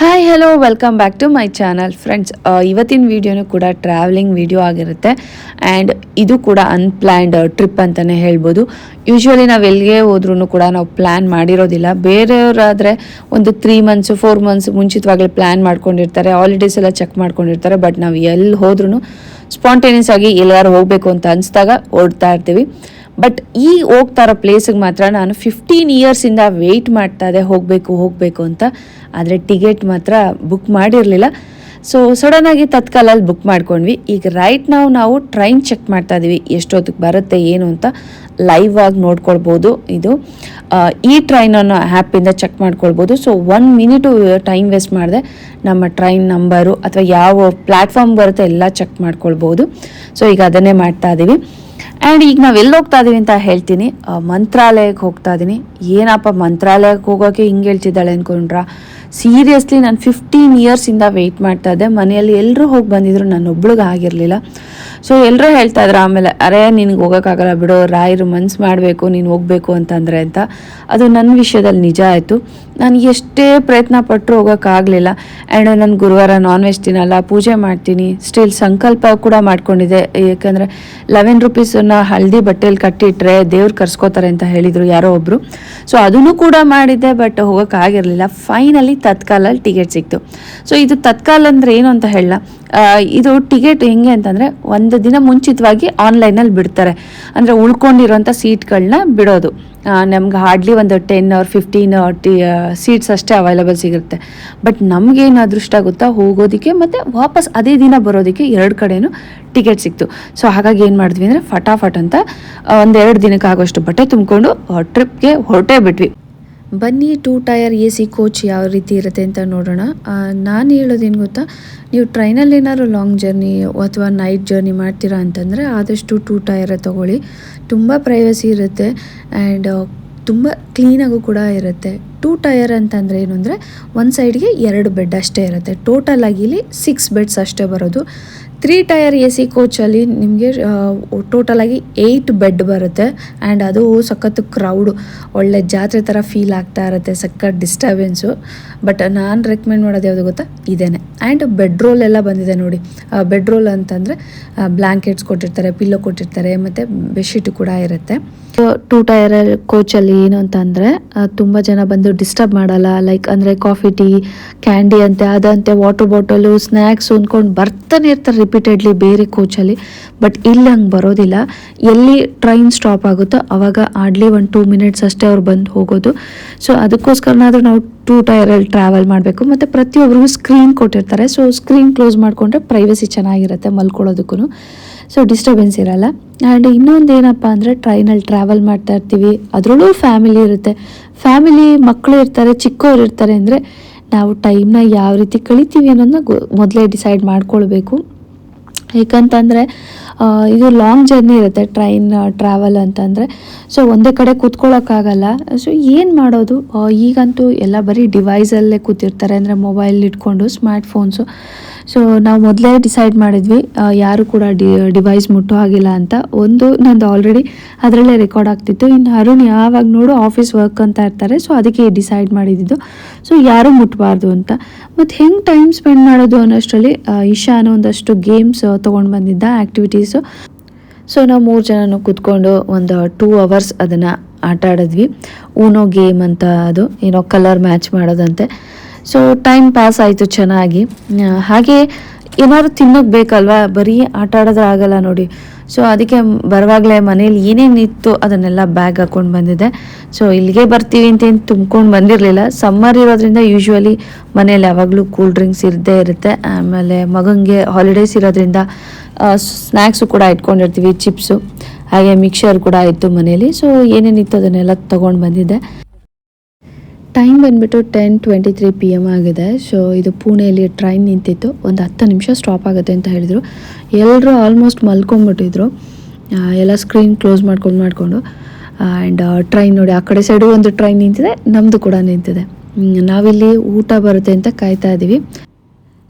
Hi hello welcome back to my channel friends ಇವತ್ತಿನ ವೀಡಿಯೋನೂ ಕೂಡ ಟ್ರಾವೆಲಿಂಗ್ ವೀಡಿಯೋ ಆಗಿರುತ್ತೆ. ಆ್ಯಂಡ್ ಇದು ಕೂಡ ಅನ್ಪ್ಲ್ಯಾನ್ಡ್ ಟ್ರಿಪ್ ಅಂತಲೇ ಹೇಳ್ಬೋದು. ಯೂಶ್ವಲಿ ನಾವು ಎಲ್ಲಿಗೆ ಹೋದ್ರೂ ಕೂಡ ನಾವು ಪ್ಲ್ಯಾನ್ ಮಾಡಿರೋದಿಲ್ಲ. ಬೇರೆಯವರಾದರೆ ಒಂದು ತ್ರೀ ಮಂತ್ಸು ಫೋರ್ ಮಂತ್ಸ್ ಮುಂಚಿತವಾಗಲೇ ಪ್ಲ್ಯಾನ್ ಮಾಡ್ಕೊಂಡಿರ್ತಾರೆ. ಹಾಲಿಡೇಸ್ ಎಲ್ಲ ಚೆಕ್ ಮಾಡ್ಕೊಂಡಿರ್ತಾರೆ. ಬಟ್ ನಾವು ಎಲ್ಲಿ ಹೋದ್ರೂ ಸ್ಪಾಂಟೇನಿಯಸ್ ಆಗಿ ಎಲ್ಲಾರು ಹೋಗಬೇಕು ಅಂತ ಅನಿಸ್ದಾಗ ಓಡ್ತಾ ಇರ್ತೀವಿ. ಬಟ್ ಈ ಹೋಗ್ತಾ ಇರೋ ಪ್ಲೇಸಿಗೆ ಮಾತ್ರ ನಾನು ಫಿಫ್ಟೀನ್ ಇಯರ್ಸಿಂದ ವೆಯ್ಟ್ ಮಾಡ್ತಾ ಇದೆ ಹೋಗಬೇಕು ಹೋಗಬೇಕು ಅಂತ. ಆದರೆ ಟಿಕೆಟ್ ಮಾತ್ರ ಬುಕ್ ಮಾಡಿರಲಿಲ್ಲ. ಸೊ ಸಡನ್ನಾಗಿ ತತ್ಕಾಲಲ್ಲಿ ಬುಕ್ ಮಾಡ್ಕೊಂಡ್ವಿ. ಈಗ ರೈಟ್ ನಾವು ನಾವು ಟ್ರೈನ್ ಚೆಕ್ ಮಾಡ್ತಾ ಇದ್ದೀವಿ ಎಷ್ಟೊತ್ತಿಗೆ ಬರುತ್ತೆ, ಏನು ಅಂತ. ಲೈವ್ ಆಗಿ ನೋಡ್ಕೊಳ್ಬೋದು ಇದು. ಈ ಈ ಟ್ರೈನನ್ನು ಆ್ಯಪಿಂದ ಚೆಕ್ ಮಾಡ್ಕೊಳ್ಬೋದು. So one minute time waste ಮಾಡಿದೆ. ನಮ್ಮ ಟ್ರೈನ್ ನಂಬರು ಅಥವಾ ಯಾವ ಪ್ಲ್ಯಾಟ್ಫಾರ್ಮ್ ಬರುತ್ತೆ, ಎಲ್ಲ ಚೆಕ್ ಮಾಡ್ಕೊಳ್ಬೋದು. ಸೊ ಈಗ ಅದನ್ನೇ ಮಾಡ್ತಾ ಇದ್ದೀವಿ ಆ್ಯಂಡ್ ಈಗ ನಾವು ಎಲ್ಲಿ ಹೋಗ್ತಾ ಇದ್ದೀವಿ ಅಂತ ಹೇಳ್ತೀನಿ. ಮಂತ್ರಾಲಯಕ್ಕೆ ಹೋಗ್ತಾ ಇದ್ದೀನಿ ಏನಪ್ಪ ಮಂತ್ರಾಲಯಕ್ಕೆ ಹೋಗೋಕೆ ಹಿಂಗೆ ಹೇಳ್ತಿದ್ದಾಳೆ ಅಂದ್ಕೊಂಡ್ರ ಸೀರಿಯಸ್ಲಿ ನಾನು ಫಿಫ್ಟೀನ್ ಇಯರ್ಸಿಂದ ವೆಯ್ಟ್ ಮಾಡ್ತಾ ಇದ್ದೆ. ಮನೆಯಲ್ಲಿ ಎಲ್ಲರೂ ಹೋಗಿ ಬಂದಿದ್ರು. ನಾನು ಒಬ್ಳಿಗೆ ಆಗಿರಲಿಲ್ಲ. ಸೊ ಎಲ್ಲರೂ ಹೇಳ್ತಾ ಇದ್ರು ಆಮೇಲೆ, ಅರೇ, ನಿನಗೆ ಹೋಗೋಕ್ಕಾಗಲ್ಲ ಬಿಡು. ರಾಯರು ಮನ್ಸು ಮಾಡಬೇಕು. ನೀನು ಹೋಗಬೇಕು ಅಂತಂದರೆ ಅಂತ. ಅದು ನನ್ನ ವಿಷಯದಲ್ಲಿ ನಿಜ ಆಯಿತು. ನಾನು ಎಷ್ಟೇ ಪ್ರಯತ್ನ ಪಟ್ಟರು ಹೋಗೋಕ್ಕಾಗಲಿಲ್ಲ. ಆ್ಯಂಡ್ ನಾನು ಗುರುವಾರ ನಾನ್ ವೆಜ್ ತಿನ್ನಲ್ಲ, ಪೂಜೆ ಮಾಡ್ತೀನಿ. ಸ್ಟಿಲ್ ಸಂಕಲ್ಪ ಕೂಡ ಮಾಡ್ಕೊಂಡಿದ್ದೆ. ಏಕೆಂದರೆ ಲೆವೆನ್ ರುಪೀಸನ್ನು ಹಳದಿ ಬಟ್ಟೆಯಲ್ಲಿ ಕಟ್ಟಿಟ್ರೆ ದೇವ್ರು ಕರ್ಸ್ಕೋತಾರೆ ಅಂತ ಹೇಳಿದರು ಯಾರೋ ಒಬ್ಬರು ಸೊ ಅದನ್ನು ಕೂಡ ಮಾಡಿದ್ದೆ ಬಟ್ ಹೋಗೋಕ್ಕಾಗಿರಲಿಲ್ಲ. ಫೈನಲಿ ತತ್ಕಾಲಲ್ಲಿ ಟಿಕೆಟ್ ಸಿಕ್ತು. ಸೊ ಇದು ತತ್ಕಾಲ ಅಂದರೆ ಏನು ಅಂತ ಹೇಳಲ್ಲ. ಇದು ಟಿಕೆಟ್ ಹೆಂಗೆ ಅಂತಂದರೆ ಒಂದು ದಿನ ಮುಂಚಿತವಾಗಿ ಆನ್ಲೈನಲ್ಲಿ ಬಿಡ್ತಾರೆ. ಅಂದರೆ ಉಳ್ಕೊಂಡಿರೋಂಥ ಸೀಟ್ಗಳನ್ನ ಬಿಡೋದು. ನಮ್ಗೆ ಹಾರ್ಡ್ಲಿ ಒಂದು ಟೆನ್ ಆರ್ ಫಿಫ್ಟೀನ್ ಟಿ ಸೀಟ್ಸ್ ಅಷ್ಟೇ ಅವೈಲಬಲ್ ಸಿಗುತ್ತೆ. ಬಟ್ ನಮಗೇನು ಅದೃಷ್ಟ ಆಗುತ್ತಾ ಹೋಗೋದಕ್ಕೆ ಮತ್ತು ವಾಪಸ್ ಅದೇ ದಿನ ಬರೋದಕ್ಕೆ ಎರಡು ಕಡೆಯೂ ಟಿಕೆಟ್ ಸಿಕ್ತು. ಸೊ ಹಾಗಾಗಿ ಏನು ಮಾಡಿದ್ವಿ ಅಂದರೆ ಫಟಾಫಟ್ ಅಂತ ಒಂದೆರಡು ದಿನಕ್ಕೆ ಆಗೋಷ್ಟು ಬಟ್ಟೆ ತುಂಬಿಕೊಂಡು ಟ್ರಿಪ್ಗೆ ಹೊರಟೇ ಬಿಟ್ವಿ. ಬನ್ನಿ, two tier A C coach ಯಾವ ರೀತಿ ಇರುತ್ತೆ ಅಂತ ನೋಡೋಣ. ನಾನು ಹೇಳೋದೇನು ಗೊತ್ತಾ? ನೀವು ಟ್ರೈನಲ್ಲಿ ಏನಾದ್ರು ಲಾಂಗ್ ಜರ್ನಿ ಅಥವಾ ನೈಟ್ ಜರ್ನಿ ಮಾಡ್ತೀರಾ ಅಂತಂದರೆ ಆದಷ್ಟು ಟೂ ಟಯರ ತೊಗೊಳ್ಳಿ. ತುಂಬ ಪ್ರೈವಸಿ ಇರುತ್ತೆ ಆ್ಯಂಡ್ ತುಂಬ ಕ್ಲೀನಾಗೂ ಕೂಡ ಇರುತ್ತೆ. ಟೂ ಟಯರ್ ಅಂತಂದರೆ ಏನು ಅಂದರೆ, ಒಂದು ಸೈಡ್ಗೆ ಎರಡು ಬೆಡ್ ಅಷ್ಟೇ ಇರುತ್ತೆ. ಟೋಟಲ್ ಆಗಿ ಇಲ್ಲಿ ಸಿಕ್ಸ್ ಬೆಡ್ಸ್ ಅಷ್ಟೇ ಬರೋದು. ತ್ರೀ ಟಯರ್ ಎ ಸಿ ಕೋಚಲ್ಲಿ ನಿಮಗೆ ಟೋಟಲಾಗಿ ಏಯ್ಟ್ ಬೆಡ್ ಬರುತ್ತೆ. ಆ್ಯಂಡ್ ಅದು ಸಖತ್ತು ಕ್ರೌಡ್ ಒಳ್ಳೆ ಜಾತ್ರೆ ಥರ ಫೀಲ್ ಆಗ್ತಾ ಇರುತ್ತೆ, ಸಖತ್ ಡಿಸ್ಟರ್ಬೆನ್ಸು ಬಟ್ ನಾನು ರೆಕಮೆಂಡ್ ಮಾಡೋದು ಯಾವುದು ಗೊತ್ತಾ? ಇದೇನೆ. ಆ್ಯಂಡ್ ಬೆಡ್ ರೋಲ್ ಎಲ್ಲ ಬಂದಿದೆ ನೋಡಿ. ಬೆಡ್ ರೋಲ್ ಅಂತಂದರೆ ಬ್ಲ್ಯಾಂಕೆಟ್ಸ್ ಕೊಟ್ಟಿರ್ತಾರೆ ಪಿಲ್ಲೋ ಕೊಟ್ಟಿರ್ತಾರೆ, ಮತ್ತು ಬೆಡ್ಶೀಟು ಕೂಡ ಇರುತ್ತೆ. ಟೂ ಟೈರ್ ಕೋಚಲ್ಲಿ ಏನು ಅಂತ ಅಂದರೆ ತುಂಬ ಜನ ಬಂದು ಡಿಸ್ಟರ್ಬ್ ಮಾಡಲ್ಲ. ಲೈಕ್ ಅಂದರೆ ಕಾಫಿ ಟೀ ಕ್ಯಾಂಡಿ ಅಂತೆ, ಅದಂತೆ ವಾಟರ್ ಬಾಟಲು ಸ್ನ್ಯಾಕ್ಸ್ ಅಂದ್ಕೊಂಡು ಬರ್ತಾನೆ ಇರ್ತಾರೆ ರಿಪೀಟೆಡ್ಲಿ ಬೇರೆ ಕೋಚಲ್ಲಿ ಬಟ್ ಇಲ್ಲಿ ಹಂಗೆ ಬರೋದಿಲ್ಲ. ಎಲ್ಲಿ ಟ್ರೈನ್ ಸ್ಟಾಪ್ ಆಗುತ್ತೋ ಅವಾಗ ಆಡ್ಲಿ ಒಂದು ಟೂ ಮಿನಿಟ್ಸ್ ಅಷ್ಟೇ ಅವ್ರು ಬಂದು ಹೋಗೋದು. ಸೊ ಅದಕ್ಕೋಸ್ಕರನಾದರೂ ನಾವು ಟೂ ಟೈರಲ್ಲಿ ಟ್ರಾವೆಲ್ ಮಾಡಬೇಕು. ಮತ್ತು ಪ್ರತಿಯೊಬ್ಬರಿಗೂ ಸ್ಕ್ರೀನ್ ಕೊಟ್ಟಿರ್ತಾರೆ. ಸೊ ಸ್ಕ್ರೀನ್ ಕ್ಲೋಸ್ ಮಾಡಿಕೊಂಡ್ರೆ ಪ್ರೈವಸಿ ಚೆನ್ನಾಗಿರುತ್ತೆ ಮಲ್ಕೊಳ್ಳೋದಕ್ಕೂ ಸೊ ಡಿಸ್ಟರ್ಬೆನ್ಸ್ ಇರಲ್ಲ. ಆ್ಯಂಡ್ ಇನ್ನೊಂದು ಏನಪ್ಪ ಅಂದರೆ ಟ್ರೈನಲ್ಲಿ ಟ್ರಾವೆಲ್ ಮಾಡ್ತಾ ಇರ್ತೀವಿ. ಅದರಲ್ಲೂ ಫ್ಯಾಮಿಲಿ ಇರುತ್ತೆ. ಫ್ಯಾಮಿಲಿ ಮಕ್ಕಳು ಇರ್ತಾರೆ ಚಿಕ್ಕವ್ರು ಇರ್ತಾರೆ ಅಂದರೆ ನಾವು ಟೈಮ್ನ ಯಾವ ರೀತಿ ಕಳಿತೀವಿ ಅನ್ನೋದನ್ನ ಮೊದಲೇ ಡಿಸೈಡ್ ಮಾಡ್ಕೊಳ್ಬೇಕು. ಏಕಂತಂದರೆ ಇದು ಲಾಂಗ್ ಜರ್ನಿ ಇರುತ್ತೆ ಟ್ರೈನ್ ಟ್ರಾವೆಲ್ ಅಂತಂದರೆ. ಸೊ ಒಂದೇ ಕಡೆ ಕೂತ್ಕೊಳ್ಳೋಕ್ಕಾಗಲ್ಲ ಸೊ ಏನು ಮಾಡೋದು? ಈಗಂತೂ ಎಲ್ಲ ಬರೀ ಡಿವೈಸಲ್ಲೇ ಕೂತಿರ್ತಾರೆ. ಅಂದರೆ ಮೊಬೈಲ್ ಇಟ್ಕೊಂಡು ಸ್ಮಾರ್ಟ್ ಫೋನ್ಸು ಸೊ ನಾವು ಮೊದಲೇ ಡಿಸೈಡ್ ಮಾಡಿದ್ವಿ ಯಾರು ಕೂಡ ಡಿ ಡಿವೈಸ್ ಮುಟ್ಟೋ ಹಾಗಿಲ್ಲ ಅಂತ. ಒಂದು, ನಂದು ಆಲ್ರೆಡಿ ಅದರಲ್ಲೇ ರೆಕಾರ್ಡ್ ಆಗ್ತಿತ್ತು. ಇನ್ನು ಅರುಣ್ ಯಾವಾಗ ನೋಡು ಆಫೀಸ್ ವರ್ಕ್ ಅಂತ ಇರ್ತಾರೆ ಸೊ ಅದಕ್ಕೆ ಡಿಸೈಡ್ ಮಾಡಿದ್ದು. ಸೊ ಯಾರೂ ಮುಟ್ಟಬಾರ್ದು ಅಂತ. ಮತ್ತು ಹೆಂಗೆ ಟೈಮ್ ಸ್ಪೆಂಡ್ ಮಾಡೋದು ಅನ್ನೋಷ್ಟರಲ್ಲಿ ಇಶಾನ ಇಶಾನು ಒಂದಷ್ಟು ಗೇಮ್ಸ್ ತೊಗೊಂಡು ಬಂದಿದ್ದ ಆ್ಯಕ್ಟಿವಿಟೀಸು ಸೊ ನಾವು ಮೂರು ಜನನು ಕೂತ್ಕೊಂಡು ಒಂದು ಟೂ ಅವರ್ಸ್ ಅದನ್ನು ಆಟ ಆಡಿದ್ವಿ ಊನೋ ಗೇಮ್ ಅಂತ ಅದು, ಏನೋ ಕಲರ್ ಮ್ಯಾಚ್ ಮಾಡೋದಂತೆ. ಸೊ ಟೈಮ್ ಪಾಸ್ ಆಯಿತು ಚೆನ್ನಾಗಿ. ಹಾಗೆ ಏನಾದ್ರು ತಿನ್ನೋಕೆ ಬೇಕಲ್ವಾ? ಬರೀ ಆಟ ಆಡೋದ್ರೆ ಆಗಲ್ಲ ನೋಡಿ. ಸೊ ಅದಕ್ಕೆ ಬರುವಾಗಲೇ ಮನೇಲಿ ಏನೇನಿತ್ತು ಅದನ್ನೆಲ್ಲ ಬ್ಯಾಗ್ ಹಾಕೊಂಡು ಬಂದಿದ್ದೆ. ಸೊ ಇಲ್ಲಿಗೆ ಬರ್ತೀವಿ ಅಂತ ಏನು ತುಂಬ್ಕೊಂಡು ಬಂದಿರಲಿಲ್ಲ. ಸಮ್ಮರ್ ಇರೋದ್ರಿಂದ ಯೂಶ್ವಲಿ ಮನೇಲಿ ಯಾವಾಗಲೂ ಕೂಲ್ ಡ್ರಿಂಕ್ಸ್ ಇರದೇ ಇರುತ್ತೆ. ಆಮೇಲೆ ಮಗನಿಗೆ ಹಾಲಿಡೇಸ್ ಇರೋದ್ರಿಂದ ಸ್ನ್ಯಾಕ್ಸು ಕೂಡ ಇಟ್ಕೊಂಡಿರ್ತೀವಿ ಚಿಪ್ಸು ಹಾಗೆ ಮಿಕ್ಸರ್ ಕೂಡ ಇತ್ತು ಮನೇಲಿ. ಸೊ ಏನೇನಿತ್ತು ಅದನ್ನೆಲ್ಲ ತೊಗೊಂಡು ಬಂದಿದ್ದೆ. ಟೈಮ್ ಬಂದ್ಬಿಟ್ಟು ten twenty three P M ಆಗಿದೆ. ಸೊ ಇದು ಪುಣೆಯಲ್ಲಿ ಟ್ರೈನ್ ನಿಂತಿತ್ತು. ಒಂದು ಹತ್ತು ನಿಮಿಷ ಸ್ಟಾಪ್ ಆಗುತ್ತೆ ಅಂತ ಹೇಳಿದರು. ಎಲ್ಲರೂ ಆಲ್ಮೋಸ್ಟ್ ಮಲ್ಕೊಂಡ್ಬಿಟ್ಟಿದ್ರು. ಎಲ್ಲ ಸ್ಕ್ರೀನ್ ಕ್ಲೋಸ್ ಮಾಡ್ಕೊಂಡು ಮಾಡಿಕೊಂಡು. ಆ್ಯಂಡ್ ಟ್ರೈನ್ ನೋಡಿ, ಆ ಕಡೆ ಸೈಡು ಒಂದು ಟ್ರೈನ್ ನಿಂತಿದೆ ನಮ್ಮದು ಕೂಡ ನಿಂತಿದೆ. ನಾವಿಲ್ಲಿ ಊಟ ಬರುತ್ತೆ ಅಂತ ಕಾಯ್ತಾ ಇದ್ದೀವಿ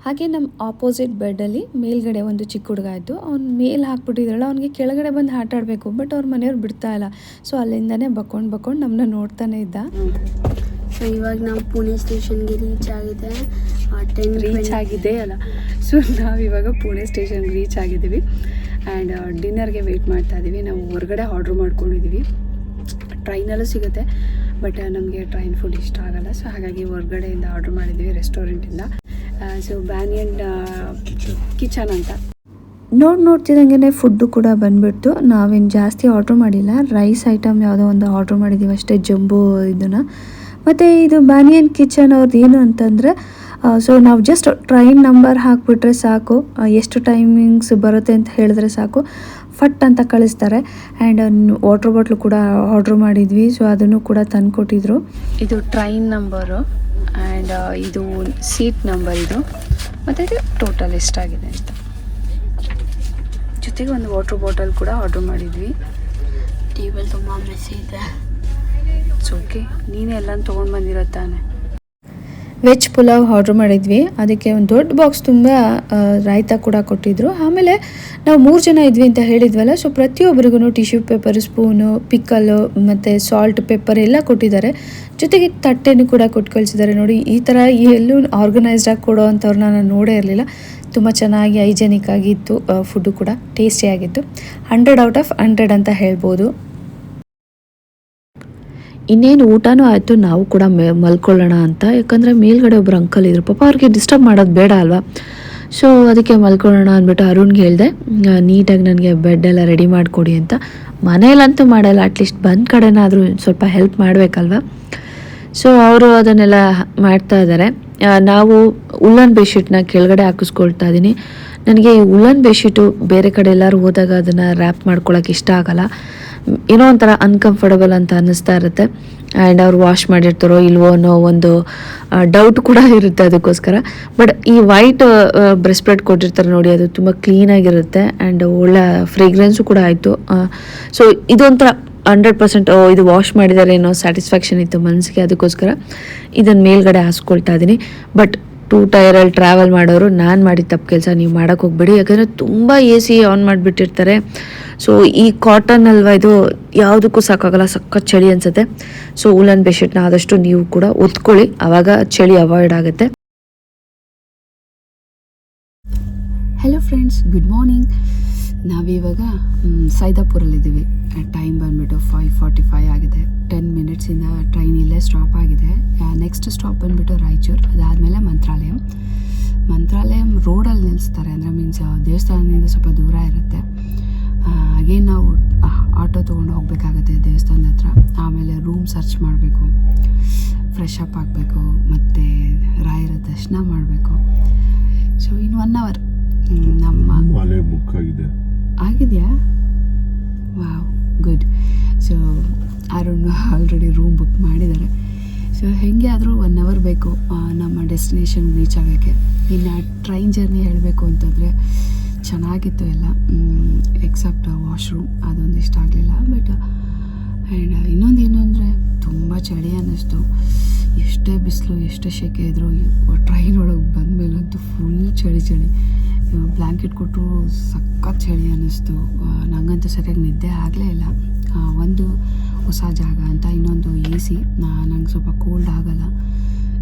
ಹಾಗೆ ನಮ್ಮ ಆಪೋಸಿಟ್ ಬೆಡ್ಡಲ್ಲಿ ಮೇಲ್ಗಡೆ ಒಂದು ಚಿಕ್ಕ ಹುಡುಗ ಇದ್ದು, ಅವ್ನು ಮೇಲೆ ಹಾಕ್ಬಿಟ್ಟಿದ್ರಲ್ಲ ಅವ್ನಿಗೆ ಕೆಳಗಡೆ ಬಂದು ಆಟ ಆಡಬೇಕು ಬಟ್ ಅವ್ರ ಮನೆಯವ್ರು ಬಿಡ್ತಾ ಇಲ್ಲ. ಸೊ ಅಲ್ಲಿಂದನೇ ಬಕ್ಕೊಂಡು ಬಕ್ಕೊಂಡು ನಮ್ಮನ್ನ ನೋಡ್ತಾನೆ ಇದ್ದ. ಸೊ ಇವಾಗ ನಾವು ಪುಣೆ ಸ್ಟೇಷನ್ಗೆ ರೀಚ್ ಆಗಿದೆ. ಟೆನ್ ರೀಚ್ ಆಗಿದೆ ಅಲ್ಲ. ಸೊ ನಾವು ಇವಾಗ ಪುಣೆ ಸ್ಟೇಷನ್ ರೀಚ್ ಆಗಿದ್ದೀವಿ. ಆ್ಯಂಡ್ ಡಿನ್ನರ್ಗೆ ವೆಯ್ಟ್ ಮಾಡ್ತಾ ಇದ್ದೀವಿ ನಾವು ಹೊರಗಡೆ ಆರ್ಡ್ರ್ ಮಾಡ್ಕೊಂಡಿದ್ದೀವಿ. ಟ್ರೈನಲ್ಲೂ ಸಿಗುತ್ತೆ. ಬಟ್ ನಮಗೆ ಟ್ರೈನ್ ಫುಡ್ ಇಷ್ಟ ಆಗಲ್ಲ. ಸೊ ಹಾಗಾಗಿ ಹೊರಗಡೆಯಿಂದ ಆರ್ಡ್ರ್ ಮಾಡಿದ್ದೀವಿ ರೆಸ್ಟೋರೆಂಟಿಂದ ಸೊ ಬ್ಯಾನಿಯನ್ ಕಿಚನ್ ಅಂತ. ನೋಡಿ ನೋಡ್ತಿದ್ದಂಗೆ ಫುಡ್ಡು ಕೂಡ ಬಂದುಬಿಡ್ತು. ನಾವೇನು ಜಾಸ್ತಿ ಆರ್ಡ್ರ್ ಮಾಡಿಲ್ಲ. ರೈಸ್ ಐಟಮ್ ಯಾವುದೋ ಒಂದು ಆರ್ಡ್ರ್ ಮಾಡಿದ್ದೀವಿ ಅಷ್ಟೇ ಜಂಬೋ ಇದನ್ನು. ಮತ್ತು ಇದು ಬ್ಯಾನಿಯನ್ ಕಿಚನ್ ಅವ್ರದ್ದು ಏನು ಅಂತಂದರೆ ಸೊ ನಾವು ಜಸ್ಟ್ ಟ್ರೈನ್ ನಂಬರ್ ಹಾಕಿಬಿಟ್ರೆ ಸಾಕು. ಎಷ್ಟು ಟೈಮಿಂಗ್ಸ್ ಬರುತ್ತೆ ಅಂತ ಹೇಳಿದ್ರೆ ಸಾಕು. ಫಟ್ ಅಂತ ಕಳಿಸ್ತಾರೆ. ಆ್ಯಂಡ್ ವಾಟ್ರ್ ಬಾಟ್ಲು ಕೂಡ ಆರ್ಡ್ರ್ ಮಾಡಿದ್ವಿ. ಸೊ ಅದನ್ನು ಕೂಡ ತಂದುಕೊಟ್ಟಿದ್ರು. ಇದು ಟ್ರೈನ್ ನಂಬರು ಆ್ಯಂಡ್ ಇದು ಸೀಟ್ ನಂಬರ್ ಇದು. ಮತ್ತು ಇದು ಟೋಟಲ್ ಎಷ್ಟಾಗಿದೆ ಅಂತ. ಜೊತೆಗೆ ಒಂದು ವಾಟ್ರ್ ಬಾಟಲ್ ಕೂಡ ಆರ್ಡ್ರ್ ಮಾಡಿದ್ವಿ. ಟೇಬಲ್ ತುಂಬ ಮೆಸ್ಸಿ ಇದೆ. It's okay. ನೀನೇ ಎಲ್ಲಾನು ತೊಗೊಂಡು ಬಂದಿರೋ ತಾನೆ. ವೆಜ್ ಪುಲಾವ್ ಆರ್ಡ್ರ್ ಮಾಡಿದ್ವಿ. ಅದಕ್ಕೆ ಒಂದು ದೊಡ್ಡ ಬಾಕ್ಸ್ ತುಂಬ ರಾಯ್ತ ಕೂಡ ಕೊಟ್ಟಿದ್ರು. ಆಮೇಲೆ ನಾವು ಮೂರು ಜನ ಇದ್ವಿ ಅಂತ ಹೇಳಿದ್ವಲ್ಲ ಸೊ ಪ್ರತಿಯೊಬ್ಬರಿಗೂ ಟಿಶ್ಯೂ ಪೇಪರ್ ಸ್ಪೂನು ಪಿಕ್ಕಲ್ಲು ಮತ್ತು ಸಾಲ್ಟ್ ಪೇಪರ್ ಎಲ್ಲ ಕೊಟ್ಟಿದ್ದಾರೆ. ಜೊತೆಗೆ ತಟ್ಟೆನೂ ಕೂಡ ಕೊಟ್ಟು ಕಳಿಸಿದ್ದಾರೆ ನೋಡಿ. ಈ ಥರ ಎಲ್ಲೂ ಆರ್ಗನೈಸ್ಡಾಗಿ ಕೊಡೋ ಅಂಥವ್ರನ್ನ ನಾನು ನೋಡೇ ಇರಲಿಲ್ಲ. ತುಂಬ ಚೆನ್ನಾಗಿ ಹೈಜೆನಿಕ್ ಆಗಿತ್ತು ಫುಡ್ಡು ಕೂಡ. ಟೇಸ್ಟಿಯಾಗಿತ್ತು ಹಂಡ್ರೆಡ್ ಔಟ್ ಆಫ್ ಹಂಡ್ರೆಡ್ ಅಂತ ಹೇಳ್ಬೋದು. ಇನ್ನೇನು ಊಟನೂ ಆಯಿತು, ನಾವು ಕೂಡ ಮಲ್ಕೊಳ್ಳೋಣ ಅಂತ. ಯಾಕಂದರೆ ಮೇಲ್ಗಡೆ ಒಬ್ಬರು ಅಂಕಲ್ ಇದ್ರು. ಪಾಪ ಅವ್ರಿಗೆ ಡಿಸ್ಟರ್ಬ್ ಮಾಡೋದು ಬೇಡ ಅಲ್ವಾ? ಸೊ ಅದಕ್ಕೆ ಮಲ್ಕೊಳ್ಳೋಣ ಅಂದ್ಬಿಟ್ಟು ಅರುಣ್ಗೆ ಹೇಳಿದೆ ನೀಟಾಗಿ ನನಗೆ ಬೆಡ್ ಎಲ್ಲ ರೆಡಿ ಮಾಡಿಕೊಡಿ ಅಂತ. ಮನೇಲಂತೂ ಮಾಡಲ್ಲ ಅಟ್ಲೀಸ್ಟ್ ಬಂದ ಕಡೆನಾದರೂ ಸ್ವಲ್ಪ ಹೆಲ್ಪ್ ಮಾಡಬೇಕಲ್ವ? ಸೊ ಅವರು ಅದನ್ನೆಲ್ಲ ಮಾಡ್ತಾ ಇದ್ದಾರೆ. ನಾವು ಉಲ್ಲನ್ ಬೆಡ್ಶೀಟ್ನ ಕೆಳಗಡೆ ಹಾಕಿಸ್ಕೊಳ್ತಾ ಇದ್ದೀನಿ. ನನಗೆ ಈ ಉಲ್ಲನ್ ಬೆಡ್ಶೀಟು ಬೇರೆ ಕಡೆ ಎಲ್ಲರೂ ಹೋದಾಗ ಅದನ್ನು ರ್ಯಾಪ್ ಮಾಡ್ಕೊಳ್ಳೋಕೆ ಇಷ್ಟ ಆಗಲ್ಲ. ಏನೋ ಒಂಥರ ಅನ್ಕಂಫರ್ಟಬಲ್ ಅಂತ ಅನ್ನಿಸ್ತಾ ಇರುತ್ತೆ. ಆ್ಯಂಡ್ ಅವ್ರು ವಾಶ್ ಮಾಡಿರ್ತಾರೋ ಇಲ್ವೋ ಅನ್ನೋ ಒಂದು ಡೌಟ್ ಕೂಡ ಇರುತ್ತೆ ಅದಕ್ಕೋಸ್ಕರ. ಬಟ್ ಈ ವೈಟ್ ಬ್ರೆಸ್ಪ್ಲೆಟ್ ಕೊಟ್ಟಿರ್ತಾರೆ ನೋಡಿ, ಅದು ತುಂಬ ಕ್ಲೀನಾಗಿರುತ್ತೆ ಆ್ಯಂಡ್ ಒಳ್ಳೆ ಫ್ರೇಗ್ರೆನ್ಸು ಕೂಡ ಆಯಿತು. ಸೊ ಇದೊಂಥರ ಹಂಡ್ರೆಡ್ ಪರ್ಸೆಂಟ್ ಇದು ವಾಶ್ ಮಾಡಿದಾರೆ ಏನೋ ಸ್ಯಾಟಿಸ್ಫ್ಯಾಕ್ಷನ್ ಇತ್ತು ಮನಸ್ಸಿಗೆ ಅದಕ್ಕೋಸ್ಕರ. ಇದನ್ನು ಮೇಲ್ಗಡೆ ಹಾಸ್ಕೊಳ್ತಾ ಇದ್ದೀನಿ ಬಟ್ ಟೂ ಟೈರಲ್ಲಿ ಟ್ರಾವೆಲ್ ಮಾಡೋರು, ನಾನು ಮಾಡಿದ ತಪ್ಪು ಕೆಲಸ ನೀವು ಮಾಡೋಕ್ಕೆ ಹೋಗ್ಬೇಡಿ. ಯಾಕಂದರೆ ತುಂಬ ಎ ಸಿ ಆನ್ ಮಾಡಿಬಿಟ್ಟಿರ್ತಾರೆ. ಸೊ ಈ ಕಾಟನ್ ಅಲ್ವಾ ಇದು ಯಾವುದಕ್ಕೂ ಸಾಕಾಗಲ್ಲ. ಸಖತ್ ಚಳಿ ಅನಿಸುತ್ತೆ. ಸೊ ಉಲನ್ ಬೆಡ್ಶೀಟ್ನ ಆದಷ್ಟು ನೀವು ಕೂಡ ಒತ್ಕೊಳ್ಳಿ. ಆವಾಗ ಚಳಿ ಅವಾಯ್ಡ್ ಆಗುತ್ತೆ. ಹಲೋ ಫ್ರೆಂಡ್ಸ್ ಗುಡ್ ಮಾರ್ನಿಂಗ್ ನಾವಿವಾಗ ಸೈದಾಪುರಲ್ಲಿದ್ದೀವಿ. ಟೈಮ್ ಬಂದ್ಬಿಟ್ಟು ಫೈವ್ ಫಾರ್ಟಿ ಫೈವ್ ಆಗಿದೆ. ಟೆನ್ ಮಿನಿಟ್ಸಿಂದ ಟ್ರೈನ್ ಇಲ್ಲೇ ಸ್ಟಾಪ್ ಆಗಿದೆ. ನೆಕ್ಸ್ಟ್ ಸ್ಟಾಪ್ ಬಂದುಬಿಟ್ಟು ರಾಯಚೂರು ಅದಾದಮೇಲೆ ಮಂತ್ರಾಲಯ. ಮಂತ್ರಾಲಯಂ ರೋಡಲ್ಲಿ ನಿಲ್ಲಿಸ್ತಾರೆ ಅಂದರೆ ಮೀನ್ಸ್ ದೇವಸ್ಥಾನದಿಂದ ಸ್ವಲ್ಪ ದೂರ ಇರುತ್ತೆ. ಅಗೇನ್ ನಾವು ಆಟೋ ತೊಗೊಂಡು ಹೋಗಬೇಕಾಗತ್ತೆ ದೇವಸ್ಥಾನದ ಹತ್ರ. ಆಮೇಲೆ ರೂಮ್ ಸರ್ಚ್ ಮಾಡಬೇಕು ಫ್ರೆಶ್ ಅಪ್ ಆಗಬೇಕು ಮತ್ತು ರಾಯರ ದರ್ಶನ ಮಾಡಬೇಕು. ಸೊ ಇನ್ ಒನ್ ಅವರ್ ನಮ್ಮ ಅಲೆ ಬುಕ್ ಆಗಿದೆ. ಆಗಿದೆಯಾ? Wow good so Arun already room book ಮಾಡಿದ್ದಾರೆ. ಸೊ ಹೆಂಗೆ ಆದರೂ ಒನ್ ಅವರ್ ಬೇಕು ನಮ್ಮ ಡೆಸ್ಟಿನೇಷನ್ ರೀಚ್ ಆಗೋಕ್ಕೆ. ಇನ್ನು ಟ್ರೈನ್ ಜರ್ನಿ ಹೇಳಬೇಕು ಅಂತಂದರೆ ಚೆನ್ನಾಗಿತ್ತು ಎಲ್ಲ. ಎಕ್ಸೆಪ್ಟ್ ವಾಶ್ರೂಮ್ ಅದೊಂದು ಇಷ್ಟ ಆಗಲಿಲ್ಲ. ಬಟ್ ಆ್ಯಂಡ್ ಇನ್ನೊಂದು ಏನು ಅಂದರೆ ತುಂಬ ಚಳಿ ಅನ್ನಿಸ್ತು. ಎಷ್ಟೇ ಬಿಸಿಲು, ಎಷ್ಟೇ ಶೆಕೆ ಇದ್ದರೂ ಟ್ರೈನ್ ಒಳಗೆ ಬಂದಮೇಲಂತೂ ಫುಲ್ ಚಳಿ ಚಳಿ. ಬ್ಲ್ಯಾಂಕೆಟ್ ಕೊಟ್ಟರು ಸಖತ್ ಚಳಿ ಅನ್ನಿಸ್ತು. ನನಗಂತೂ ನಂಗಂತೂ ಸರಿಯಾಗಿ ನಿದ್ದೆ ಆಗಲೇ ಇಲ್ಲ. ಒಂದು ಹೊಸ ಜಾಗ ಅಂತ ಇನ್ನೊಂದು ಎ ಸಿ ನಂಗೆ ಸ್ವಲ್ಪ ಕೋಲ್ಡ್ ಆಗಲ್ಲ.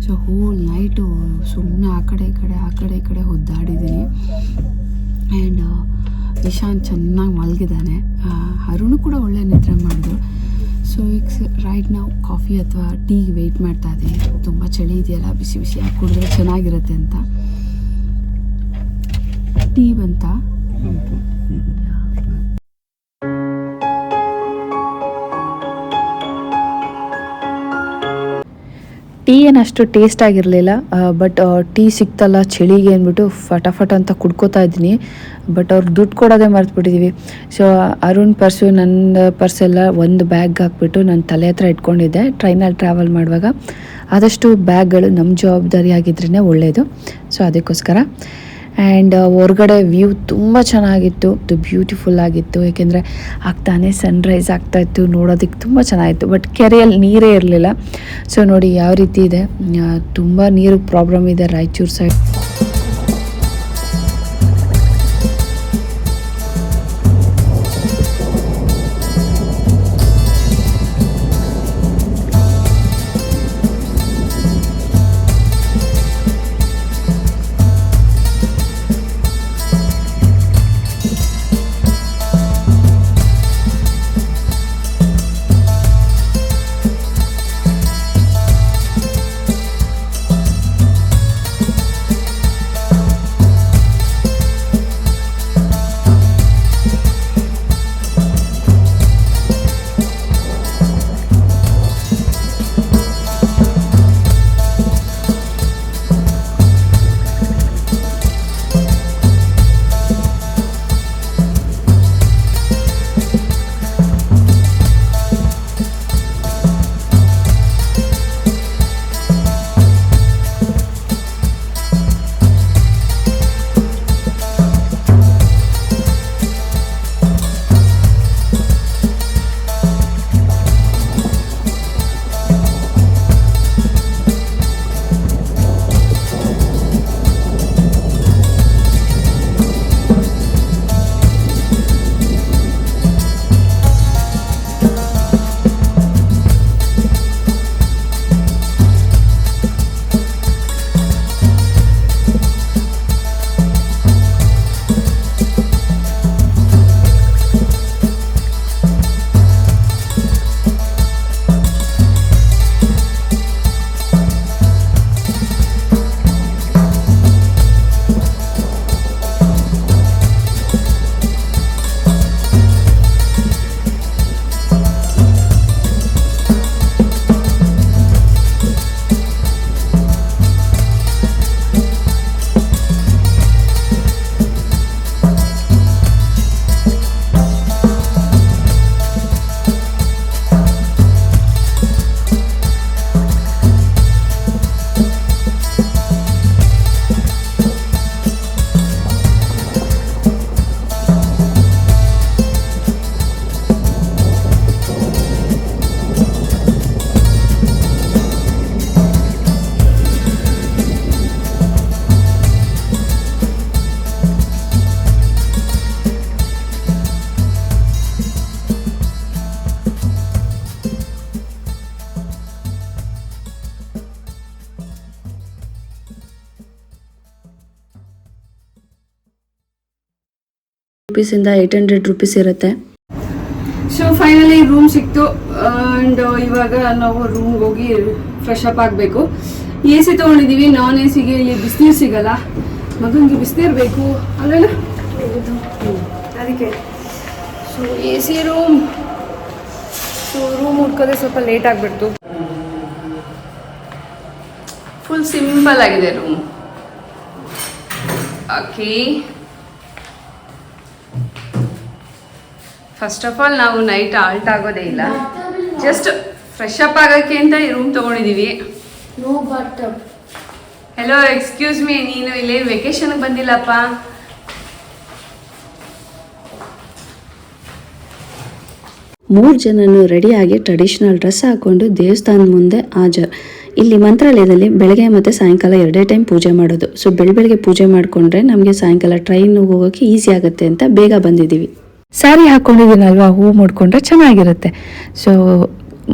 ಸೊ ಹೋಲ್ ನೈಟು ಸುಮ್ಮನೆ ಆ ಕಡೆ ಈ ಕಡೆ, ಆ ಕಡೆ ಈ ಕಡೆ ಒದ್ದಾಡಿದ್ದೀನಿ ಆ್ಯಂಡ್ ಇಶಾನ್ ಚೆನ್ನಾಗಿ ಮಲಗಿದ್ದಾನೆ ಅರುಣು ಕೂಡ ಒಳ್ಳೆ ನಿದ್ರೆ ಮಾಡಿದ್ರು. ಸೊ ಈಗ ರೈಟ್ ನಾವು ಕಾಫಿ ಅಥವಾ ಟೀಗೆ ವೆಯ್ಟ್ ಮಾಡ್ತಾ ಇದ್ದೀವಿ ತುಂಬ ಚಳಿ ಇದೆಯಲ್ಲ, ಬಿಸಿ ಬಿಸಿಯಾಗಿ ಕುಡಿದ್ರೆ ಚೆನ್ನಾಗಿರುತ್ತೆ ಅಂತ. ಟೀ ಬಂತ. ಟೀ ಏನು ಅಷ್ಟು ಟೇಸ್ಟ್ ಆಗಿರಲಿಲ್ಲ. ಬಟ್ ಟೀ ಸಿಕ್ತಲ್ಲ ಚಳಿಗೆ ಅಂದ್ಬಿಟ್ಟು ಫಟಾಫಟ ಅಂತ ಕುಡ್ಕೋತಾ ಇದ್ದೀನಿ. ಬಟ್ ಅವ್ರಿಗೆ ದುಡ್ಡು ಕೊಡೋದೇ ಮರ್ತುಬಿಟ್ಟಿದ್ದೀವಿ ಸೊ ಅರುಣ್ ಪರ್ಸು ನನ್ನ ಪರ್ಸ್ ಎಲ್ಲ ಒಂದು ಬ್ಯಾಗ್ ಹಾಕ್ಬಿಟ್ಟು ನನ್ನ ತಲೆ ಹತ್ರ ಇಟ್ಕೊಂಡಿದ್ದೆ. ಟ್ರೈನಲ್ಲಿ ಟ್ರಾವೆಲ್ ಮಾಡುವಾಗ. ಆದಷ್ಟು ಬ್ಯಾಗ್ಗಳು ನಮ್ಮ ಜವಾಬ್ದಾರಿ ಆಗಿದ್ರೇ ಒಳ್ಳೆಯದು ಸೊ ಅದಕ್ಕೋಸ್ಕರ. ಆ್ಯಂಡ್ ಹೊರಗಡೆ ವ್ಯೂ ತುಂಬ ಚೆನ್ನಾಗಿತ್ತು. ಬ್ಯೂಟಿಫುಲ್ ಆಗಿತ್ತು. ಏಕೆಂದರೆ ಆಗ್ತಾನೆ ಸನ್ರೈಸ್ ಆಗ್ತಾ ಇತ್ತು. ನೋಡೋದಕ್ಕೆ ತುಂಬ ಚೆನ್ನಾಗಿತ್ತು. ಬಟ್ ಕೆರೆಯಲ್ಲಿ ನೀರೇ ಇರಲಿಲ್ಲ. ಸೊ ನೋಡಿ, ಯಾವ ರೀತಿ ಇದೆ? ತುಂಬ ನೀರು ಪ್ರಾಬ್ಲಮ್ ಇದೆ ರಾಯಚೂರು ಸೈಡ್ ರುಪೀಸಿಂದ ಏಯ್ಟ್ ಹಂಡ್ರೆಡ್ ರುಪೀಸ್ ಇರುತ್ತೆ. ಸೊ ಫೈನಲಿ ರೂಮ್ ಸಿಕ್ತು. ಅಂಡ್ ಇವಾಗ ನಾವು ರೂಮ್ಗೆ ಹೋಗಿ ಫ್ರೆಶ್ ಅಪ್ ಆಗಬೇಕು. ಎ ಸಿ ತೊಗೊಂಡಿದ್ದೀವಿ ನಾನ್ ಎ ಸಿಗೆ ಇಲ್ಲಿ ಬಿಸಿನೀರು ಸಿಗಲ್ಲ. ಮಗನಿಗೆ ಬಿಸಿನೀರು ಬೇಕು. ಅಲ್ಲೇನ ಅದಕ್ಕೆ. So A C room so room ಹುಡ್ಕೋದೆ ಸ್ವಲ್ಪ ಲೇಟ್ ಆಗಿಬಿಡ್ತು. ಫುಲ್ ಸಿಂಪಲ್ ಆಗಿದೆ room okay first of all ನಾವು ನೈಟ್ ಆಲ್ಟ್ ಆಗೋದೇ ಇಲ್ಲ. ಜಸ್ಟ್ ಫ್ರೆಶ್ ಅಪ್ ಆಗೋಕ್ಕೆ ಅಂತ ಈ room ತಗೊಂಡಿದೀವಿ. No but hello excuse me ನೀನು ಇಲ್ಲಿ ವೆಕೇಶನ್ಗೆ ಬಂದಿಲ್ಲಪ್ಪ? ಮೂರು ಜನನು ರೆಡಿಯಾಗಿ ಟ್ರೆಡಿಷನಲ್ ಡ್ರೆಸ್ ಹಾಕೊಂಡು ದೇವಸ್ಥಾನದ ಮುಂದೆ ಹಾಜರ್. ಇಲ್ಲಿ ಮಂತ್ರಾಲಯದಲ್ಲಿ ಬೆಳಗ್ಗೆ ಮತ್ತು ಸಾಯಂಕಾಲ ಎರಡೇ ಟೈಮ್ ಪೂಜೆ ಮಾಡೋದು. ಸೊ ಬೆಳಿಗ್ಗೆ ಬೆಳಗ್ಗೆ ಪೂಜೆ ಮಾಡಿಕೊಂಡ್ರೆ ನಮಗೆ ಸಾಯಂಕಾಲ ಟ್ರೈನ್ ಹೋಗೋಕೆ ಈಸಿ ಆಗುತ್ತೆ ಅಂತ ಬೇಗ ಬಂದಿದ್ದೀವಿ. ಸ್ಯಾರಿ ಹಾಕೊಂಡಿದ್ದೀನಲ್ವಾ, ಹೂ ಮುಡ್ಕೊಂಡ್ರೆ ಚೆನ್ನಾಗಿರುತ್ತೆ. ಸೊ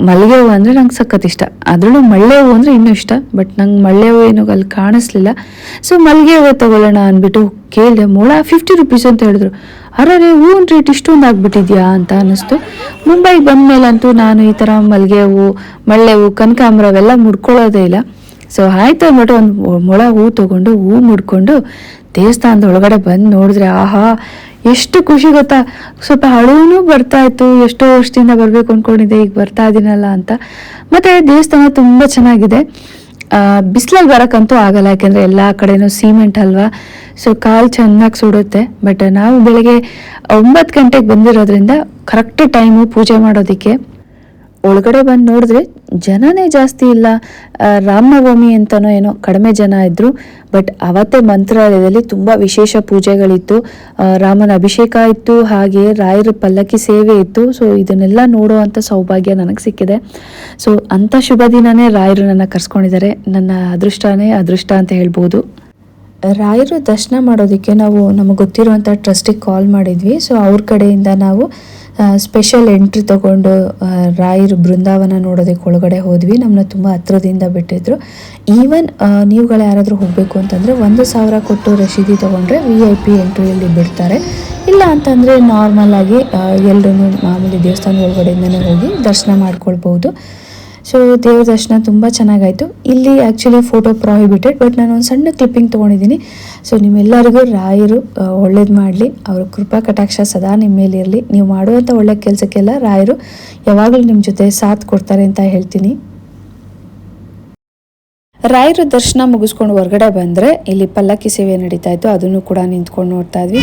ಮಲ್ಲಿಗೆ ಹೂವು ಅಂದರೆ ನಂಗೆ ಸಖತ್ ಇಷ್ಟ. ಅದರಲ್ಲೂ ಮಳ್ಳೆ ಹೂವು ಅಂದರೆ ಇನ್ನೂ ಇಷ್ಟ ಬಟ್ ನಂಗೆ ಮಳ್ಳೆ ಹೂವು ಏನೋ ಅಲ್ಲಿ ಕಾಣಿಸ್ಲಿಲ್ಲ. ಸೊ ಮಲ್ಲಿಗೆ ಹೂವು ತಗೊಳ್ಳೋಣ ಅಂದ್ಬಿಟ್ಟು ಕೇಳಿದೆ. ಮೂಳ ಫಿಫ್ಟಿ ರುಪೀಸ್ ಅಂತ ಹೇಳಿದ್ರು. ಅರೆ ಹೂವಿನ ರೇಟ್ ಇಷ್ಟೊಂದು ಆಗ್ಬಿಟ್ಟಿದ್ಯಾ ಅಂತ ಅನ್ನಿಸ್ತು. ಮುಂಬೈಗೆ ಬಂದಮೇಲಂತೂ ನಾನು ಈ ಥರ ಮಲ್ಲಿಗೆ ಹೂವು ಮಳ್ಳೆ ಹೂವು ಕನಕಾಂಬರ ಅವೆಲ್ಲ ಮುಡ್ಕೊಳ್ಳೋದೇ ಇಲ್ಲ. ಸೊ ಆಯ್ತು ಅಂದ್ಬಿಟ್ಟು ಒಂದು ಮೊಳ ಹೂ ತೊಗೊಂಡು ಹೂ ಮುಡ್ಕೊಂಡು ದೇವಸ್ಥಾನದ ಒಳಗಡೆ ಬಂದು ನೋಡಿದ್ರೆ, ಆಹಾ, ಎಷ್ಟು ಖುಷಿ ಗೊತ್ತಾ? ಸ್ವಲ್ಪ ಹಳೂನು ಬರ್ತಾ ಇತ್ತು. ಎಷ್ಟೋ ವರ್ಷದಿಂದ ಬರಬೇಕು ಅಂದ್ಕೊಂಡಿದ್ದೆ ಈಗ ಬರ್ತಾ ಇದ್ದೀನಲ್ಲ ಅಂತ. ಮತ್ತು ದೇವಸ್ಥಾನ ತುಂಬ ಚೆನ್ನಾಗಿದೆ. ಬಿಸಿಲಲ್ಲಿ ಬರೋಕ್ಕಂತೂ ಆಗಲ್ಲ, ಯಾಕೆಂದರೆ ಎಲ್ಲ ಕಡೆನೂ ಸಿಮೆಂಟ್ ಅಲ್ವಾ? ಸೊ ಕಾಲು ಚೆನ್ನಾಗಿ ಸುಡುತ್ತೆ. ಬಟ್ ನಾವು ಬೆಳಗ್ಗೆ ಒಂಬತ್ತು ಗಂಟೆಗೆ ಬಂದಿರೋದ್ರಿಂದ ಕರೆಕ್ಟ್ ಟೈಮು ಪೂಜೆ ಮಾಡೋದಕ್ಕೆ. ಒಳಗಡೆ ಬಂದು ನೋಡಿದ್ರೆ ಜನನೇ ಜಾಸ್ತಿ ಇಲ್ಲ. ರಾಮನವಮಿ ಅಂತನೋ ಏನೋ ಕಡಿಮೆ ಜನ ಇದ್ದರು ಬಟ್ ಅವತ್ತೇ ಮಂತ್ರಾಲಯದಲ್ಲಿ ತುಂಬ ವಿಶೇಷ ಪೂಜೆಗಳಿತ್ತು. ರಾಮನ ಅಭಿಷೇಕ ಇತ್ತು, ಹಾಗೆ ರಾಯರ ಪಲ್ಲಕ್ಕಿ ಸೇವೆ ಇತ್ತು. ಸೊ ಇದನ್ನೆಲ್ಲ ನೋಡುವಂಥ ಸೌಭಾಗ್ಯ ನನಗೆ ಸಿಕ್ಕಿದೆ. ಸೊ ಅಂಥ ಶುಭ ದಿನನೇ ರಾಯರು ನನ್ನ ಕರ್ಸ್ಕೊಂಡಿದ್ದಾರೆ. ನನ್ನ ಅದೃಷ್ಟನೇ ಅದೃಷ್ಟ ಅಂತ ಹೇಳ್ಬೋದು. ರಾಯರು ದರ್ಶನ ಮಾಡೋದಕ್ಕೆ ನಾವು ನಮಗೆ ಗೊತ್ತಿರುವಂಥ ಟ್ರಸ್ಟಿಗೆ ಕಾಲ್ ಮಾಡಿದ್ವಿ. ಸೊ ಅವ್ರ ಕಡೆಯಿಂದ ನಾವು ಸ್ಪೆಷಲ್ ಎಂಟ್ರಿ ತಗೊಂಡು ರಾಯರ್ ಬೃಂದಾವನ ನೋಡೋದಕ್ಕೆ ಒಳಗಡೆ ಹೋದ್ವಿ. ನಮ್ಮನ್ನ ತುಂಬ ಹತ್ರದಿಂದ ಬಿಟ್ಟಿದ್ರು. ಈವನ್ ನೀವುಗಳು ಯಾರಾದರೂ ಹೋಗಬೇಕು ಅಂತಂದರೆ ಒಂದು ಸಾವಿರ ಕೊಟ್ಟು ರಶೀದಿ ತೊಗೊಂಡ್ರೆ ವಿ ಐ ಪಿ ಎಂಟ್ರಿಯಲ್ಲಿ ಬಿಡ್ತಾರೆ. ಇಲ್ಲ ಅಂತಂದರೆ ನಾರ್ಮಲ್ ಆಗಿ ಎಲ್ಲರೂ ಮಾಮೂಲಿ ದೇವಸ್ಥಾನದ ಒಳಗಡೆಯಿಂದನೇ ಹೋಗಿ ದರ್ಶನ ಮಾಡ್ಕೊಳ್ಬೋದು ಸೊ ದೇವ್ರ ದರ್ಶನ ತುಂಬ ಚೆನ್ನಾಗಾಯಿತು. ಇಲ್ಲಿ ಆ್ಯಕ್ಚುಲಿ ಫೋಟೋ ಪ್ರಾಹಿಬಿಟೆಡ್ ಬಟ್ ನಾನು ಒಂದು ಸಣ್ಣ ಕ್ಲಿಪ್ಪಿಂಗ್ ತೊಗೊಂಡಿದ್ದೀನಿ. ಸೊ ನಿಮ್ಮೆಲ್ಲರಿಗೂ ರಾಯರು ಒಳ್ಳೇದು ಮಾಡಲಿ. ಅವ್ರ ಕೃಪಾ ಕಟಾಕ್ಷ ಸದಾ ನಿಮ್ಮ ಮೇಲೆ ಇರಲಿ. ನೀವು ಮಾಡುವಂಥ ಒಳ್ಳೆ ಕೆಲಸಕ್ಕೆಲ್ಲ ರಾಯರು ಯಾವಾಗಲೂ ನಿಮ್ಮ ಜೊತೆ ಸಾಥ್ ಕೊಡ್ತಾರೆ ಅಂತ ಹೇಳ್ತೀನಿ. ರಾಯರ ದರ್ಶನ ಮುಗಿಸ್ಕೊಂಡು ಹೊರಗಡೆ ಬಂದರೆ ಇಲ್ಲಿ ಪಲ್ಲಕ್ಕಿ ಸೇವೆ ನಡೀತಾ ಇತ್ತು. ಅದನ್ನು ಕೂಡ ನಿಂತ್ಕೊಂಡು ನೋಡ್ತಾ ಇದ್ವಿ.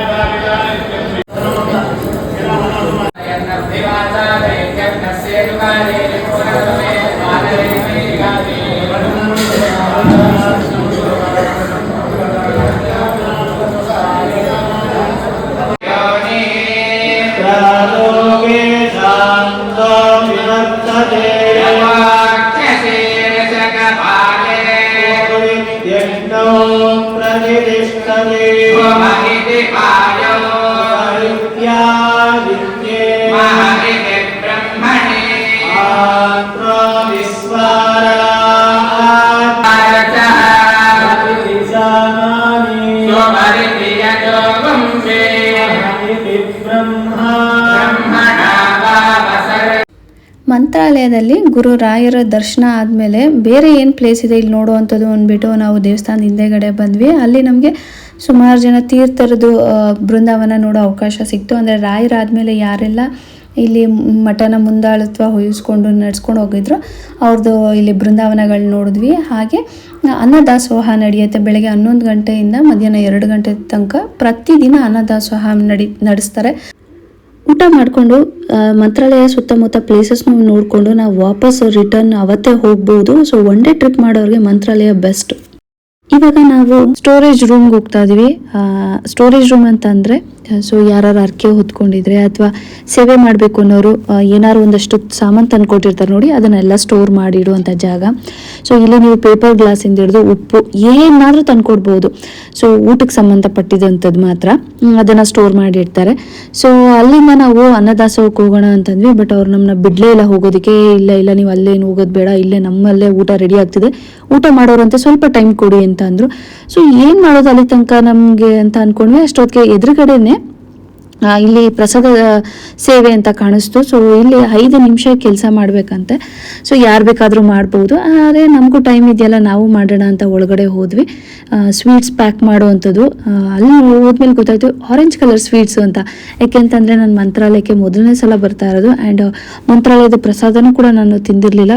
ರಾಯರ ದರ್ಶನ ಆದಮೇಲೆ ಬೇರೆ ಏನು ಪ್ಲೇಸ್ ಇದೆ ಇಲ್ಲಿ ನೋಡುವಂಥದ್ದು ಅಂದ್ಬಿಟ್ಟು ನಾವು ದೇವಸ್ಥಾನದ ಹಿಂದೆಗಡೆ ಬಂದ್ವಿ. ಅಲ್ಲಿ ನಮಗೆ ಸುಮಾರು ಜನ ತೀರ್ಥರದು ಬೃಂದಾವನ ನೋಡೋ ಅವಕಾಶ ಸಿಕ್ತು. ಅಂದರೆ ರಾಯರಾದಮೇಲೆ ಯಾರೆಲ್ಲ ಇಲ್ಲಿ ಮಠನ ಮುಂದಾಳತ್ವ ಹೊಯ್ಸ್ಕೊಂಡು ನಡ್ಸ್ಕೊಂಡು ಹೋಗಿದ್ರು ಅವ್ರದ್ದು ಇಲ್ಲಿ ಬೃಂದಾವನಗಳು ನೋಡಿದ್ವಿ. ಹಾಗೆ, ಅನ್ನದಾಸೋಹ ನಡೆಯುತ್ತೆ. ಬೆಳಗ್ಗೆ ಹನ್ನೊಂದು ಗಂಟೆಯಿಂದ ಮಧ್ಯಾಹ್ನ ಎರಡು ಗಂಟೆ ತನಕ ಪ್ರತಿದಿನ ಅನ್ನದಾಸೋಹ ನಡಿ, ನಡೆಸ್ತಾರೆ. ಊಟ ಮಾಡಿಕೊಂಡು ಮಂತ್ರಾಲಯ ಸುತ್ತಮುತ್ತ ಪ್ಲೇಸಸ್ನ ನೋಡಿಕೊಂಡು ನಾವು ವಾಪಸ್ ರಿಟರ್ನ್ ಅವತ್ತೇ ಹೋಗ್ಬೋದು. ಸೊ ಒನ್ ಡೇ ಟ್ರಿಪ್ ಮಾಡೋರಿಗೆ ಮಂತ್ರಾಲಯ ಬೆಸ್ಟ್ ಇವಾಗ ನಾವು ಸ್ಟೋರೇಜ್ ರೂಮ್ಗೆ ಹೋಗ್ತಾ ಇದ್ದೀವಿ ಸ್ಟೋರೇಜ್ ರೂಮ್ ಅಂತ ಅಂದರೆ ಸೊ ಯಾರು ಅರ್ಕೆ ಹೊತ್ಕೊಂಡಿದ್ರೆ ಅಥವಾ ಸೇವೆ ಮಾಡಬೇಕು ಅನ್ನೋರು ಏನಾರು ಒಂದಷ್ಟು ಸಾಮಾನು ತಂದ್ಕೊಟ್ಟಿರ್ತಾರೆ ನೋಡಿ, ಅದನ್ನೆಲ್ಲ ಸ್ಟೋರ್ ಮಾಡಿ ಇಡುವಂಥ ಜಾಗ. ಸೊ ಇಲ್ಲಿ ನೀವು ಪೇಪರ್ ಗ್ಲಾಸಿಂದ ಹಿಡಿದು ಉಪ್ಪು ಏನಾದರೂ ತಂದ್ಕೊಡ್ಬೋದು. ಸೊ ಊಟಕ್ಕೆ ಸಂಬಂಧಪಟ್ಟಿದಂಥದ್ದು ಮಾತ್ರ ಅದನ್ನ ಸ್ಟೋರ್ ಮಾಡಿ ಇಡ್ತಾರೆ. ಸೊ ಅಲ್ಲಿಂದ ನಾವು ಅನ್ನದಾಸೋಹಕ್ಕೆ ಹೋಗೋಣ ಅಂತಂದ್ವಿ ಬಟ್ ಅವ್ರು ನಮ್ಮನ್ನ ಬಿಡ್ಲೇ ಇಲ್ಲ, ಹೋಗೋದಕ್ಕೆ ಇಲ್ಲ ಇಲ್ಲ, ನೀವು ಅಲ್ಲೇನು ಹೋಗೋದು ಬೇಡ, ಇಲ್ಲೇ ನಮ್ಮಲ್ಲೇ ಊಟ ರೆಡಿ ಆಗ್ತಿದೆ. ಊಟ ಮಾಡೋರಂತೆ ಸ್ವಲ್ಪ ಟೈಮ್ ಕೊಡಿ ಅಂತ ಅಂದ್ರು ಸೊ ಏನು ಮಾಡೋದು ಅಲ್ಲಿ ತನಕ ನಮಗೆ ಅಂತ ಅನ್ಕೊಂಡ್ವಿ, ಅಷ್ಟೊತ್ತಿಗೆ ಎದುರುಗಡೆನೆ ಇಲ್ಲಿ ಪ್ರಸಾದ ಸೇವೆ ಅಂತ ಕಾಣಿಸ್ತು. ಸೊ ಇಲ್ಲಿ ಐದು ನಿಮಿಷ ಕೆಲಸ ಮಾಡಬೇಕಂತೆ. ಸೊ ಯಾರು ಬೇಕಾದರೂ ಮಾಡ್ಬೋದು. ಆದರೆ ನಮಗೂ ಟೈಮ್ ಇದೆಯಲ್ಲ, ನಾವು ಮಾಡೋಣ ಅಂತ ಒಳಗಡೆ ಹೋದ್ವಿ. ಸ್ವೀಟ್ಸ್ ಪ್ಯಾಕ್ ಮಾಡುವಂಥದ್ದು. ಅಲ್ಲಿ ಹೋದ್ಮೇಲೆ ಗೊತ್ತಾಯ್ತು ಆರೆಂಜ್ ಕಲರ್ ಸ್ವೀಟ್ಸ್ ಅಂತ. ಯಾಕೆಂತಂದರೆ ನಾನು ಮಂತ್ರಾಲಯಕ್ಕೆ ಮೊದಲನೇ ಸಲ ಬರ್ತಾ ಇರೋದು. ಆ್ಯಂಡ್ ಮಂತ್ರಾಲಯದ ಪ್ರಸಾದನೂ ಕೂಡ ನಾನು ತಿಂದಿರಲಿಲ್ಲ.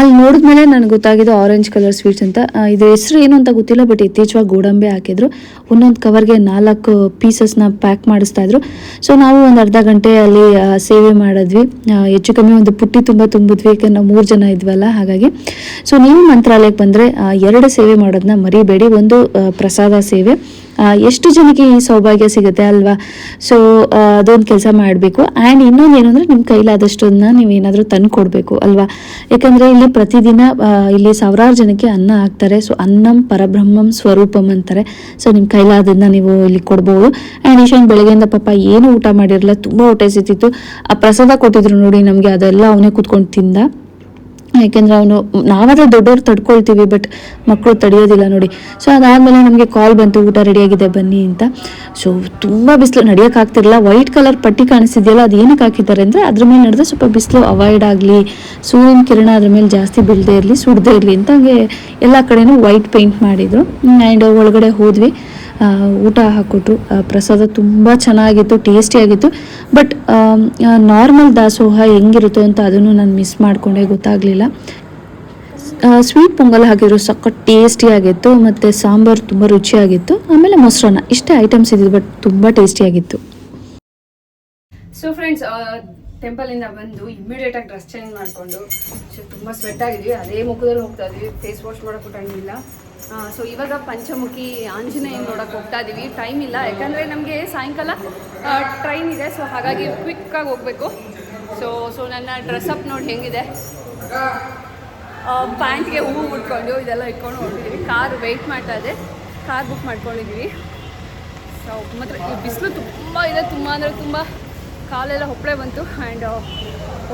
ಅಲ್ಲಿ ನೋಡಿದ್ಮೇಲೆ ನನಗೆ ಗೊತ್ತಾಗಿದ್ದು ಆರೆಂಜ್ ಕಲರ್ ಸ್ವೀಟ್ಸ್ ಅಂತ. ಇದು ಹೆಸರು ಏನು ಅಂತ ಗೊತ್ತಿಲ್ಲ ಬಟ್ ಇತ್ತೀಚೆಗೆ ಗೋಡಂಬಿ ಹಾಕಿದ್ರು. ಒಂದೊಂದು ಕವರ್ಗೆ ನಾಲ್ಕು ಪೀಸಸ್ನ ಪ್ಯಾಕ್ ಮಾಡಿಸ್ತಾ ಇದ್ರು. ಸೊ ನಾವು ಒಂದು ಅರ್ಧ ಗಂಟೆ ಅಲ್ಲಿ ಸೇವೆ ಮಾಡಿದ್ವಿ. ಹೆಚ್ಚು ಕಮ್ಮಿ ಒಂದು ಪುಟ್ಟಿ ತುಂಬ ತುಂಬಿದ್ವಿ, ಯಾಕಂದ್ರೆ ನಾವು ಮೂರು ಜನ ಇದ್ವಲ್ಲ, ಹಾಗಾಗಿ. ಸೊ ನೀವು ಮಂತ್ರಾಲಯಕ್ಕೆ ಬಂದರೆ ಎರಡು ಸೇವೆ ಮಾಡೋದನ್ನ ಮರಿಬೇಡಿ. ಒಂದು ಪ್ರಸಾದ ಸೇವೆ. ಎಷ್ಟು ಜನಕ್ಕೆ ಈ ಸೌಭಾಗ್ಯ ಸಿಗುತ್ತೆ ಅಲ್ವಾ? ಸೊ ಅದೊಂದು ಕೆಲಸ ಮಾಡಬೇಕು. ಆ್ಯಂಡ್ ಇನ್ನೊಂದು ಏನು ಅಂದರೆ ನಿಮ್ಮ ನೀವು ಏನಾದರೂ ತಂದು ಕೊಡಬೇಕು ಅಲ್ವಾ? ಯಾಕಂದರೆ ಇಲ್ಲಿ ಪ್ರತಿದಿನ ಇಲ್ಲಿ ಸಾವಿರಾರು ಜನಕ್ಕೆ ಅನ್ನ ಹಾಕ್ತಾರೆ. ಸೊ ಅನ್ನಂ ಪರಬ್ರಹ್ಮಂ ಸ್ವರೂಪಂ ಅಂತಾರೆ. ಸೊ ನಿಮ್ಮ ಕೈಲಾದನ್ನ ನೀವು ಇಲ್ಲಿ ಕೊಡ್ಬೋದು. ಆ್ಯಂಡ್ ಈಶಾನ್ ಬೆಳಗ್ಗೆಯಿಂದ ಪಾಪ ಏನು ಊಟ ಮಾಡಿರಲಿಲ್ಲ, ತುಂಬ ಹೊಟ್ಟೆ ಸಿತ್ತಿತ್ತು ಆ ಪ್ರಸಾದ ಕೊಟ್ಟಿದ್ರು ನೋಡಿ ನಮಗೆ, ಅದೆಲ್ಲ ಅವನೇ ಕೂತ್ಕೊಂಡು ತಿಂದ. ಯಾಕೆಂದ್ರೆ ಅವನು, ನಾವಾದ್ರೆ ದೊಡ್ಡವ್ರು ತಡ್ಕೊಳ್ತೀವಿ ಬಟ್ ಮಕ್ಕಳು ತಡೆಯೋದಿಲ್ಲ ನೋಡಿ. ಸೊ ಅದಾದಮೇಲೆ ನಮಗೆ ಕಾಲ್ ಬಂತು, ಊಟ ರೆಡಿಯಾಗಿದೆ ಬನ್ನಿ ಅಂತ. ಸೊ ತುಂಬ ಬಿಸಿಲು ನಡೆಯೋಕ್ಕಾಗ್ತಿರಲಿಲ್ಲ ವೈಟ್ ಕಲರ್ ಪಟ್ಟಿ ಕಾಣಿಸ್ತಿದೆಯಲ್ಲ, ಅದು ಏನಕ್ಕೆ ಹಾಕಿದ್ದಾರೆ ಅಂದರೆ ಅದ್ರ ಮೇಲೆ ನಡೆದ್ರೆ ಸ್ವಲ್ಪ ಬಿಸಿಲು ಅವಾಯ್ಡ್ ಆಗಲಿ. ಸೂರ್ಯನ ಕಿರಣ ಅದ್ರ ಮೇಲೆ ಜಾಸ್ತಿ ಬೀಳದೇ ಇರಲಿ, ಸುಡದೇ ಇರಲಿ ಅಂತ ಹಂಗೆ ಎಲ್ಲ ಕಡೆನೂ ವೈಟ್ ಪೇಂಟ್ ಮಾಡಿದರು. ಆ್ಯಂಡ್ ಒಳಗಡೆ ಹೋದ್ವಿ. ಊಟ ಹಾಕ್ಕೊಟ್ರು. ಪ್ರಸಾದ ತುಂಬ ಚೆನ್ನಾಗಿತ್ತು ಟೇಸ್ಟಿಯಾಗಿತ್ತು ಬಟ್ ನಾರ್ಮಲ್ ದಾಸೋಹ ಹೆಂಗಿರುತ್ತೋ ಅಂತ ಅದನ್ನು ನಾನು ಮಿಸ್ ಮಾಡಿಕೊಂಡೆ, ಗೊತ್ತಾಗಲಿಲ್ಲ. ಸ್ವೀಟ್ ಪೊಂಗಲ್ ಹಾಕಿದ್ರು, ಸಖತ್ ಟೇಸ್ಟಿಯಾಗಿತ್ತು ಮತ್ತು ಸಾಂಬಾರು ತುಂಬ ರುಚಿಯಾಗಿತ್ತು. ಆಮೇಲೆ ಮೊಸರನ್ನ, ಇಷ್ಟೇ ಐಟಮ್ಸ್ ಇದ್ದಿದ್ದು ಬಟ್ ತುಂಬ ಟೇಸ್ಟಿಯಾಗಿತ್ತು ಸೊ ಫ್ರೆಂಡ್ಸ್ ಟೆಂಪಲಿಂದ ಬಂದು ಇಮಿಡಿಯೇಟ್ ಆಗಿ ಡ್ರೆಸ್ ಚೇಂಜ್ ಮಾಡಿಕೊಂಡು ಸೊ ತುಂಬ ಸ್ವೆಟ್ ಆಗಿದ್ವಿ. ಅದೇ ಮುಖದಲ್ಲಿ ಹೋಗ್ತಾ ಇದ್ವಿ. ಫೇಸ್ ವಾಶ್ ಮಾಡೋಕ್ಕೂ ಟೈಮ್ ಇಲ್ಲ ಸೊ ಇವಾಗ ಪಂಚಮುಖಿ ಆಂಜನೇಯ ನೋಡಕ್ಕೆ ಹೋಗ್ತಾ ಇದೀವಿ. ಟೈಮ್ ಇಲ್ಲ, ಯಾಕಂದರೆ ನಮಗೆ ಸಾಯಂಕಾಲ ಟ್ರೈನ್ ಇದೆ ಸೊ ಹಾಗಾಗಿ ಕ್ವಿಕ್ಕಾಗಿ ಹೋಗಬೇಕು. ಸೊ ಸೊ ನನ್ನ ಡ್ರೆಸ್ ಅಪ್ ನೋಡಿ ಹೆಂಗಿದೆ. ಪ್ಯಾಂಟ್ಗೆ ಹೂವು ಉಟ್ಕೊಂಡು ಇದೆಲ್ಲ ಇಟ್ಕೊಂಡು ಹೊರಟಿದ್ದೀವಿ ಕಾರ್ ವೆಯ್ಟ್ ಮಾಡ್ತಾ ಇದೆ. ಕಾರ್ ಬುಕ್ ಮಾಡ್ಕೊಂಡಿದ್ದೀವಿ ಸೊ ಮಾತ್ರ ಈ ಬಿಸಿಲು ತುಂಬ ಇದೆ, ತುಂಬ ಅಂದರೆ ತುಂಬ ಕಾಲೆಲ್ಲ ಹೊಪ್ಪಳೆ ಬಂತು. ಆ್ಯಂಡ್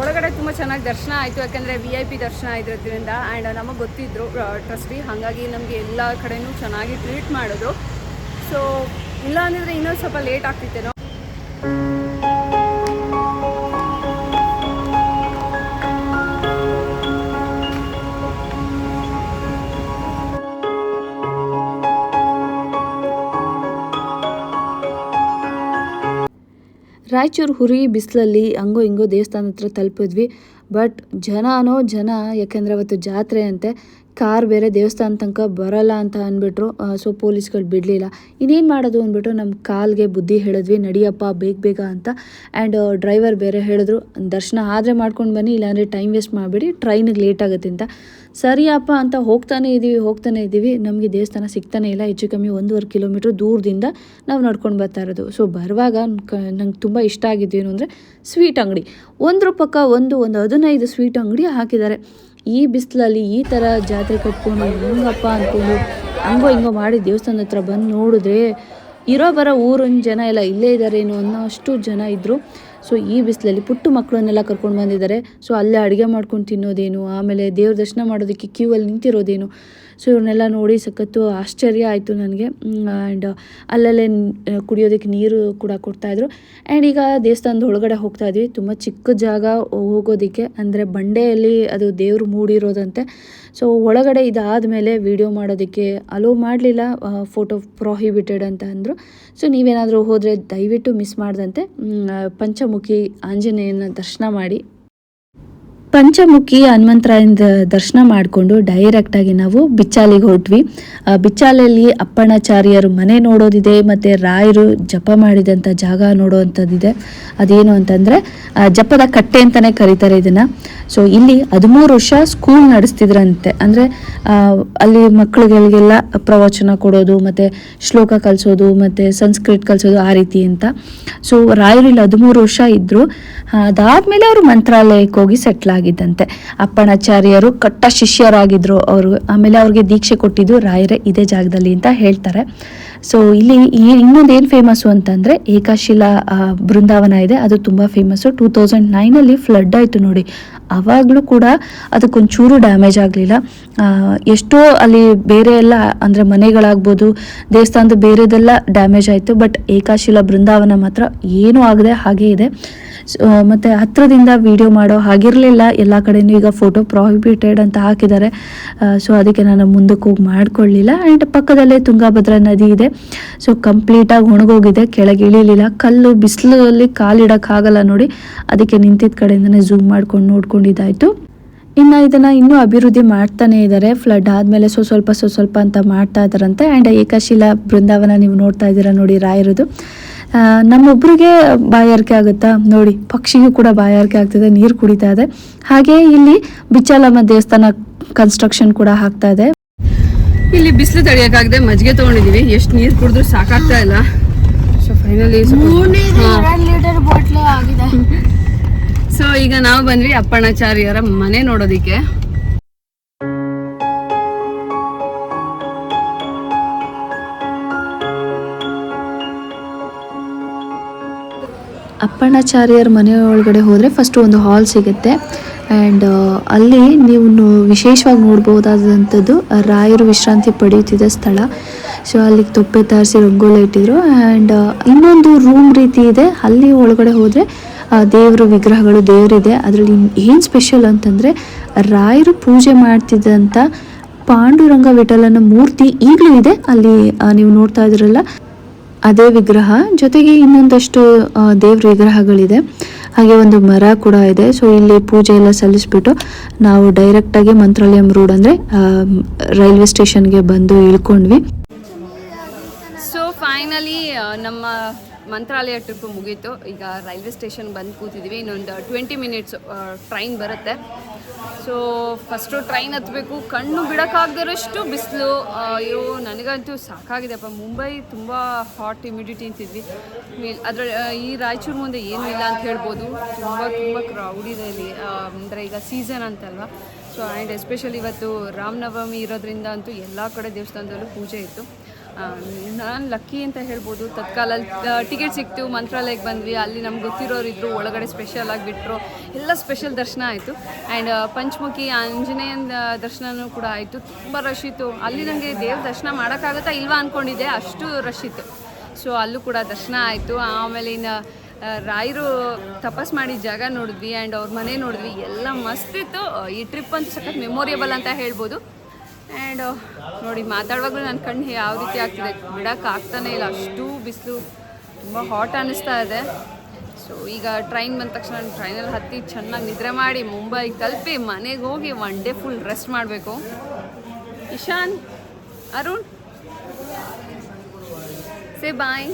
ಒಳಗಡೆ ತುಂಬ ಚೆನ್ನಾಗಿ ದರ್ಶನ ಆಯಿತು, ಯಾಕಂದರೆ ವಿ ಐ ಪಿ ದರ್ಶನ ಆಗಿರೋದ್ರಿಂದ ಆ್ಯಂಡ್ ನಮಗೆ ಗೊತ್ತಿದ್ರು ಟ್ರಸ್ಟಿ ಹಾಗಾಗಿ ನಮಗೆ ಎಲ್ಲ ಕಡೆನೂ ಚೆನ್ನಾಗಿ ಟ್ರೀಟ್ ಮಾಡಿದ್ರು. ಸೊ ಇಲ್ಲ ಅಂದಿದ್ರೆ ಇನ್ನೊಂದು ಸ್ವಲ್ಪ ಲೇಟ್ ಆಗ್ತಿತ್ತೇನೋ? ರಾಯಚೂರು ಹುರಿ ಬಿಸಿಲಲ್ಲಿ ಹಂಗೋ ಹಿಂಗೋ ದೇವಸ್ಥಾನ ಹತ್ರ ತಲುಪಿದ್ವಿ. ಬಟ್ ಜನನೋ ಜನ, ಯಾಕೆಂದರೆ ಅವತ್ತು ಜಾತ್ರೆ ಅಂತೆ ಕಾರ್ ಬೇರೆ ದೇವಸ್ಥಾನ ತನಕ ಬರಲ್ಲ ಅಂತ ಅಂದ್ಬಿಟ್ರು. ಸೊ ಪೊಲೀಸ್ಗಳು ಬಿಡಲಿಲ್ಲ. ಇನ್ನೇನು ಮಾಡೋದು ಅಂದ್ಬಿಟ್ಟು ನಮ್ಮ ಕಾಲ್ಗೆ ಬುದ್ಧಿ ಹೇಳಿದ್ವಿ, ನಡಿಯಪ್ಪ, ಬೇಗ ಬೇಗ ಅಂತ. ಆ್ಯಂಡ್ ಡ್ರೈವರ್ ಬೇರೆ ಹೇಳಿದ್ರು, ದರ್ಶನ ಆದರೆ ಮಾಡ್ಕೊಂಡು ಬನ್ನಿ, ಇಲ್ಲಾಂದರೆ ಟೈಮ್ ವೇಸ್ಟ್ ಮಾಡಿಬಿಡಿ ಟ್ರೈನಿಗೆ ಲೇಟ್ ಆಗುತ್ತೆ ಅಂತ. ಸರಿಯಪ್ಪ ಅಂತ ಹೋಗ್ತಾನೆ ಇದ್ದೀವಿ ಹೋಗ್ತಾನೆ ಇದ್ದೀವಿ ನಮಗೆ ದೇವಸ್ಥಾನ ಸಿಗ್ತಾನೆ ಇಲ್ಲ, ಹೆಚ್ಚು ಕಮ್ಮಿ ಒಂದೂವರೆ ಕಿಲೋಮೀಟ್ರ್ ದೂರದಿಂದ ನಾವು ನಡ್ಕೊಂಡು ಬರ್ತಾ ಇರೋದು. ಸೊ ಬರುವಾಗ ನಂಗೆ ತುಂಬ ಇಷ್ಟ ಆಗಿದ್ದು ಏನು ಅಂದರೆ ಸ್ವೀಟ್ ಅಂಗಡಿ. ಒಂದ್ರ ಪಕ್ಕ ಒಂದು ಒಂದು ಹದಿನೈದು ಸ್ವೀಟ್ ಅಂಗಡಿ ಹಾಕಿದ್ದಾರೆ. ಈ ಬಿಸಿಲಲ್ಲಿ ಈ ಥರ ಜಾತ್ರೆ ಕಟ್ಕೊಂಡು ಹೆಂಗಪ್ಪ ಅಂದ್ಕೊಂಡು ಹಂಗೋ ಹಿಂಗೋ ಮಾಡಿ ದೇವಸ್ಥಾನದ ಹತ್ರ ಬಂದು ನೋಡಿದ್ರೆ ಇರೋ ಬರೋ ಊರಿನ ಜನ ಎಲ್ಲ ಇಲ್ಲೇ ಇದ್ದಾರೇನೋ ಅನ್ನೋ ಅಷ್ಟು ಜನ ಇದ್ದರು ಸೊ ಈ ಬಿಸಿಲಲ್ಲಿ ಪುಟ್ಟು ಮಕ್ಕಳನ್ನೆಲ್ಲ ಕರ್ಕೊಂಡು ಬಂದಿದ್ದಾರೆ. ಸೊ ಅಲ್ಲೇ ಅಡುಗೆ ಮಾಡ್ಕೊಂಡು ತಿನ್ನೋದೇನು, ಆಮೇಲೆ ದೇವ್ರ ದರ್ಶನ ಮಾಡೋದಕ್ಕೆ ಕ್ಯೂ ಅಲ್ಲಿ ನಿಂತಿರೋದೇನು ಸೊ ಇವ್ರನ್ನೆಲ್ಲ ನೋಡಿ ಸಖತ್ತು ಆಶ್ಚರ್ಯ ಆಯಿತು ನನಗೆ. ಆ್ಯಂಡ್ ಅಲ್ಲಲ್ಲೇ ಕುಡಿಯೋದಕ್ಕೆ ನೀರು ಕೂಡ ಕೊಡ್ತಾಯಿದ್ರು ಆ್ಯಂಡ್ ಈಗ ದೇವಸ್ಥಾನದ ಒಳಗಡೆ ಹೋಗ್ತಾ ಇದ್ವಿ. ತುಂಬ ಚಿಕ್ಕ ಜಾಗ ಹೋಗೋದಕ್ಕೆ, ಅಂದರೆ ಬಂಡೆಯಲ್ಲಿ ಅದು ದೇವರು ಮೂಡಿರೋದಂತೆ. ಸೊ ಒಳಗಡೆ ಇದಾದಮೇಲೆ ವಿಡಿಯೋ ಮಾಡೋದಕ್ಕೆ ಅಲೋ ಮಾಡಲಿಲ್ಲ ಫೋಟೋ ಪ್ರೊಹಿಬಿಟೆಡ್ ಅಂತ ಅಂದರು. ಸೊ ನೀವೇನಾದರೂ ಹೋದರೆ ದಯವಿಟ್ಟು ಮಿಸ್ ಮಾಡ್ದಂತೆ. ಪಂಚಮುಖಿ ಆಂಜನೇಯನ ದರ್ಶನ ಮಾಡಿ. ಪಂಚಮುಖಿ ಹನುಮಂತರಾಯನ ದರ್ಶನ ಮಾಡಿಕೊಂಡು ಡೈರೆಕ್ಟಾಗಿ ನಾವು ಬಿಚ್ಚಾಲಿಗೆ ಹೊರಟ್ವಿ. ಬಿಚ್ಚಾಲಲ್ಲಿ ಅಪ್ಪಣಾಚಾರ್ಯರು ಮನೆ ನೋಡೋದಿದೆ, ಮತ್ತು ರಾಯರು ಜಪ ಮಾಡಿದಂಥ ಜಾಗ ನೋಡೋವಂಥದ್ದಿದೆ ಅದೇನು ಅಂತಂದರೆ ಜಪದ ಕಟ್ಟೆ ಅಂತಲೇ ಕರೀತಾರೆ ಇದನ್ನು. ಸೊ ಇಲ್ಲಿ ಹದಿಮೂರು ವರ್ಷ ಸ್ಕೂಲ್ ನಡೆಸ್ತಿದ್ರಂತೆ. ಅಂದರೆ ಅಲ್ಲಿ ಮಕ್ಕಳುಗಳಿಗೆಲ್ಲ ಪ್ರವಚನ ಕೊಡೋದು, ಮತ್ತು ಶ್ಲೋಕ ಕಲಿಸೋದು, ಮತ್ತು ಸಂಸ್ಕೃತ್ ಕಲಿಸೋದು ಆ ರೀತಿ ಅಂತ. ಸೊ ರಾಯರು ಇಲ್ಲಿ ಹದಿಮೂರು ವರ್ಷ ಇದ್ದರು ಅದಾದಮೇಲೆ ಅವರು ಮಂತ್ರಾಲಯಕ್ಕೆ ಹೋಗಿ ಸೆಟ್ಲ್ ಆಗಿದ್ದಂತೆ. ಅಪ್ಪಣಾಚಾರ್ಯರು ಕಟ್ಟ ಶಿಷ್ಯರಾಗಿದ್ದರು ಅವರು. ಆಮೇಲೆ ಅವ್ರಿಗೆ ದೀಕ್ಷೆ ಕೊಟ್ಟಿದ್ದು ರಾಯರೇ ಇದೇ ಜಾಗದಲ್ಲಿ ಅಂತ ಹೇಳ್ತಾರೆ. ಸೊ ಇಲ್ಲಿ ಇನ್ನೊಂದು ಏನು ಫೇಮಸ್ಸು ಅಂತಂದರೆ ಏಕಾಶಿಲಾ ಬೃಂದಾವನ ಇದೆ. ಅದು ತುಂಬ ಫೇಮಸ್ಸು ಟೂ ತೌಸಂಡ್ ನೈನಲ್ಲಿ ಫ್ಲಡ್ ಆಯಿತು ನೋಡಿ. ಆವಾಗಲೂ ಕೂಡ ಅದಕ್ಕೊಂಚೂರು ಡ್ಯಾಮೇಜ್ ಆಗಲಿಲ್ಲ. ಎಷ್ಟೋ ಅಲ್ಲಿ ಬೇರೆ ಎಲ್ಲ, ಅಂದರೆ ಮನೆಗಳಾಗ್ಬೋದು ದೇವಸ್ಥಾನದ ಬೇರೆದೆಲ್ಲ ಡ್ಯಾಮೇಜ್ ಆಯಿತು. ಬಟ್ ಏಕಾಶಿಲಾ, ಬೃಂದಾವನ ಮಾತ್ರ ಏನೂ ಆಗದೆ ಹಾಗೇ ಇದೆ. ಮತ್ತೆ ಹತ್ತಿರದಿಂದ ವಿಡಿಯೋ ಮಾಡೋ ಹಾಗಿರಲಿಲ್ಲ. ಎಲ್ಲ ಕಡೆಯೂ ಈಗ ಫೋಟೋ ಪ್ರಾಹಿಬಿಟೆಡ್ ಅಂತ ಹಾಕಿದ್ದಾರೆ. ಸೊ ಅದಕ್ಕೆ ನಾನು ಮುಂದಕ್ಕೆ ಹೋಗಿ ಮಾಡ್ಕೊಳ್ಳಿಲ್ಲ. ಆ್ಯಂಡ್ ಪಕ್ಕದಲ್ಲೇ ತುಂಗಾಭದ್ರಾ ನದಿ ಇದೆ. ಸೊ ಕಂಪ್ಲೀಟಾಗಿ ಒಣಗೋಗಿದೆ. ಕೆಳಗೆ ಇಳಿಲಿಲ್ಲ. ಕಲ್ಲು, ಬಿಸಿಲಲ್ಲಿ ಕಾಲಿಡೋಕ್ಕಾಗಲ್ಲ ನೋಡಿ. ಅದಕ್ಕೆ ನಿಂತಿದ್ದ ಕಡೆಯಿಂದನೇ ಝೂಮ್ ಮಾಡ್ಕೊಂಡು ನೋಡ್ಕೊಂಡಿದ್ದಾಯಿತು. ಇನ್ನು ಇದನ್ನು ಇನ್ನೂ ಅಭಿವೃದ್ಧಿ ಮಾಡ್ತಾನೆ ಇದ್ದಾರೆ. ಫ್ಲಡ್ ಆದಮೇಲೆ ಸೊ ಸ್ವಲ್ಪ ಸೊ ಸ್ವಲ್ಪ ಅಂತ ಮಾಡ್ತಾ ಇದ್ದಾರಂತೆ. ಆ್ಯಂಡ್ ಏಕಶಿಲಾ ಬೃಂದಾವನ ನೀವು ನೋಡ್ತಾ ಇದ್ದೀರಾ ನೋಡಿ, ರಾಯರದು. ಆ, ನಮ್ಮೊಬ್ರಿಗೆ ಬಾಯಾರಿಕೆ ಆಗುತ್ತಾ? ನೋಡಿ ಪಕ್ಷಿಗೂ ಕೂಡ ಬಾಯಾರಿಕೆ ಆಗ್ತದೆ ನೀರು ಕುಡಿತಾ ಇದೆ. ಹಾಗೆ ಇಲ್ಲಿ ಬಿಚ್ಚಾಲಮ್ಮ ದೇವಸ್ಥಾನ ಕನ್ಸ್ಟ್ರಕ್ಷನ್ ಕೂಡ ಆಗ್ತಾ ಇದೆ. ಇಲ್ಲಿ ಬಿಸಿಲು ತಡಿಯಕ್ಕಾಗದೆ ಮಜ್ಜಿಗೆ ತಗೊಂಡಿದೀವಿ. ಎಷ್ಟು ನೀರು ಕುಡಿದ್ರು ಸಾಕಾಗ್ತಾ ಇಲ್ಲ. ಸೊ ಫೈನಲಿ ಸೊ ಈಗ ನಾವು ಬಂದ್ವಿ ಅಪ್ಪಣಾಚಾರ್ಯರ ಮನೆ ನೋಡೋದಿಕ್ಕೆ. ಅಪ್ಪಣ್ಣಾಚಾರ್ಯರ ಮನೆ ಒಳಗಡೆ ಹೋದರೆ ಫಸ್ಟು ಒಂದು ಹಾಲ್ ಸಿಗುತ್ತೆ. ಆ್ಯಂಡ್ ಅಲ್ಲಿ ನೀವು ವಿಶೇಷವಾಗಿ ನೋಡ್ಬೋದಾದಂಥದ್ದು ರಾಯರು ವಿಶ್ರಾಂತಿ ಪಡೆಯುತ್ತಿದ್ದ ಸ್ಥಳ. ಸೊ ಅಲ್ಲಿಗೆ ತೊಪ್ಪೆ ತಾರಿಸಿ ರಂಗೋಲಿ ಇಟ್ಟಿದ್ರು. ಆ್ಯಂಡ್ ಇನ್ನೊಂದು ರೂಮ್ ರೀತಿ ಇದೆ. ಅಲ್ಲಿ ಒಳಗಡೆ ಹೋದರೆ ದೇವರ ವಿಗ್ರಹಗಳು, ದೇವರಿದೆ. ಅದರಲ್ಲಿ ಏನು ಸ್ಪೆಷಲ್ ಅಂತಂದರೆ, ರಾಯರು ಪೂಜೆ ಮಾಡ್ತಿದ್ದಂಥ ಪಾಂಡುರಂಗ ವಿಠಲನ ಮೂರ್ತಿ ಈಗಲೂ ಇದೆ. ಅಲ್ಲಿ ನೀವು ನೋಡ್ತಾ ಇದ್ರಲ್ಲ ಅದೇ ವಿಗ್ರಹ. ಜೊತೆಗೆ ಇನ್ನೊಂದಷ್ಟು ದೇವ್ರ ವಿಗ್ರಹಗಳಿದೆ. ಹಾಗೆ ಒಂದು ಮರ ಕೂಡ ಇದೆ. ಸೊ ಇಲ್ಲಿ ಪೂಜೆ ಎಲ್ಲ ಸಲ್ಲಿಸ್ಬಿಟ್ಟು ನಾವು ಡೈರೆಕ್ಟಾಗಿ ಮಂತ್ರಾಲಯಂ ರೋಡ್ ಅಂದರೆ ರೈಲ್ವೆ ಸ್ಟೇಷನ್ಗೆ ಬಂದು ಇಳ್ಕೊಂಡ್ವಿ. ಸೊ ಫೈನಲಿ ನಮ್ಮ ಮಂತ್ರಾಲಯ ಟ್ರಿಪ್ ಮುಗೀತು. ಈಗ ರೈಲ್ವೆ ಸ್ಟೇಷನ್ ಬಂದು ಕೂತಿದ್ದೀವಿ ಇನ್ನೊಂದು ಟ್ವೆಂಟಿ ಮಿನಿಟ್ಸ್ ಟ್ರೈನ್ ಬರುತ್ತೆ. ಸೊ ಫಸ್ಟು ಟ್ರೈನ್ ಹತ್ತಬೇಕು ಕಣ್ಣು ಬಿಡೋಕ್ಕಾಗದಿರೋಷ್ಟು ಬಿಸಿಲು. ಅಯ್ಯೋ, ನನಗಂತೂ ಸಾಕಾಗಿದೆಪ್ಪ ಮುಂಬೈ ತುಂಬ ಹಾಟ್ ಇಮಿಡಿಟಿ ಅಂತಿದ್ವಿ. ಅದರ ಈ ರಾಯಚೂರು ಮುಂದೆ ಏನೂ ಇಲ್ಲ ಅಂತ ಹೇಳ್ಬೋದು. ತುಂಬ ತುಂಬ ಕ್ರೌಡ್ ಇದೆ ಇಲ್ಲಿ ಅಂದರೆ ಈಗ ಸೀಸನ್ ಅಂತಲ್ವ. ಸೊ ಆ್ಯಂಡ್ ಎಸ್ಪೆಷಲಿ ಇವತ್ತು ರಾಮನವಮಿ ಇರೋದ್ರಿಂದ ಅಂತೂ ಎಲ್ಲ ಕಡೆ ದೇವಸ್ಥಾನದಲ್ಲೂ ಪೂಜೆ ಇತ್ತು. ನಾನು ಲಕ್ಕಿ ಅಂತ ಹೇಳ್ಬೋದು. ತತ್ಕಾಲಲ್ಲಿ ಟಿಕೆಟ್ ಸಿಕ್ತು ಮಂತ್ರಾಲಯಕ್ಕೆ ಬಂದ್ವಿ. ಅಲ್ಲಿ ನಮ್ಗೆ ಗೊತ್ತಿರೋರು ಇದ್ದರು ಒಳಗಡೆ ಸ್ಪೆಷಲ್ ಆಗಿ ಬಿಟ್ಟರು ಎಲ್ಲ ಸ್ಪೆಷಲ್ ದರ್ಶನ ಆಯಿತು. ಆ್ಯಂಡ್ ಪಂಚಮುಖಿ, ಆಂಜನೇಯನ ದರ್ಶನವೂ ಕೂಡ ಆಯಿತು. ತುಂಬ ರಶ್ ಇತ್ತು. ಅಲ್ಲಿ ನನಗೆ ದೇವ್ರ ದರ್ಶನ ಮಾಡೋಕ್ಕಾಗುತ್ತಾ ಇಲ್ವಾ ಅಂದ್ಕೊಂಡಿದ್ದೆ ಅಷ್ಟು ರಶ್ ಇತ್ತು. ಸೊ ಅಲ್ಲೂ ಕೂಡ ದರ್ಶನ ಆಯಿತು. ಆಮೇಲೆ ಇನ್ನು ರಾಯರು ತಪಸ್ ಮಾಡಿದ ಜಾಗ ನೋಡಿದ್ವಿ. ಆ್ಯಂಡ್ ಅವ್ರ ಮನೆ ನೋಡಿದ್ವಿ. ಎಲ್ಲ ಮಸ್ತ್ ಇತ್ತು. ಈ ಟ್ರಿಪ್ ಅಂತ ಸಖತ್ ಮೆಮೊರಿಯಬಲ್ ಅಂತ ಹೇಳ್ಬೋದು. ಆ್ಯಂಡ್ ನೋಡಿ, ಮಾತಾಡುವಾಗಲೂ ನನ್ನ ಕಣ್ಣು ಯಾವ ರೀತಿ ಆಗ್ತಿದೆ. ಬಿಡೋಕೆ ಆಗ್ತಾನೆ ಇಲ್ಲ. ಅಷ್ಟು ಬಿಸಿಲು. ತುಂಬ ಹಾಟ್ ಅನ್ನಿಸ್ತಾ ಇದೆ. ಸೊ ಈಗ ಟ್ರೈನ್ ಬಂದ ತಕ್ಷಣ ಟ್ರೈನಲ್ಲಿ ಹತ್ತಿ ಚೆನ್ನಾಗಿ ನಿದ್ರೆ ಮಾಡಿ ಮುಂಬೈಗೆ ತಲುಪಿ ಮನೆಗೆ ಹೋಗಿ ಒನ್ ಡೇ ಫುಲ್ ರೆಸ್ಟ್ ಮಾಡಬೇಕು. ಇಶಾನ್, ಅರುಣ್. ಸೇ ಬಾಯ್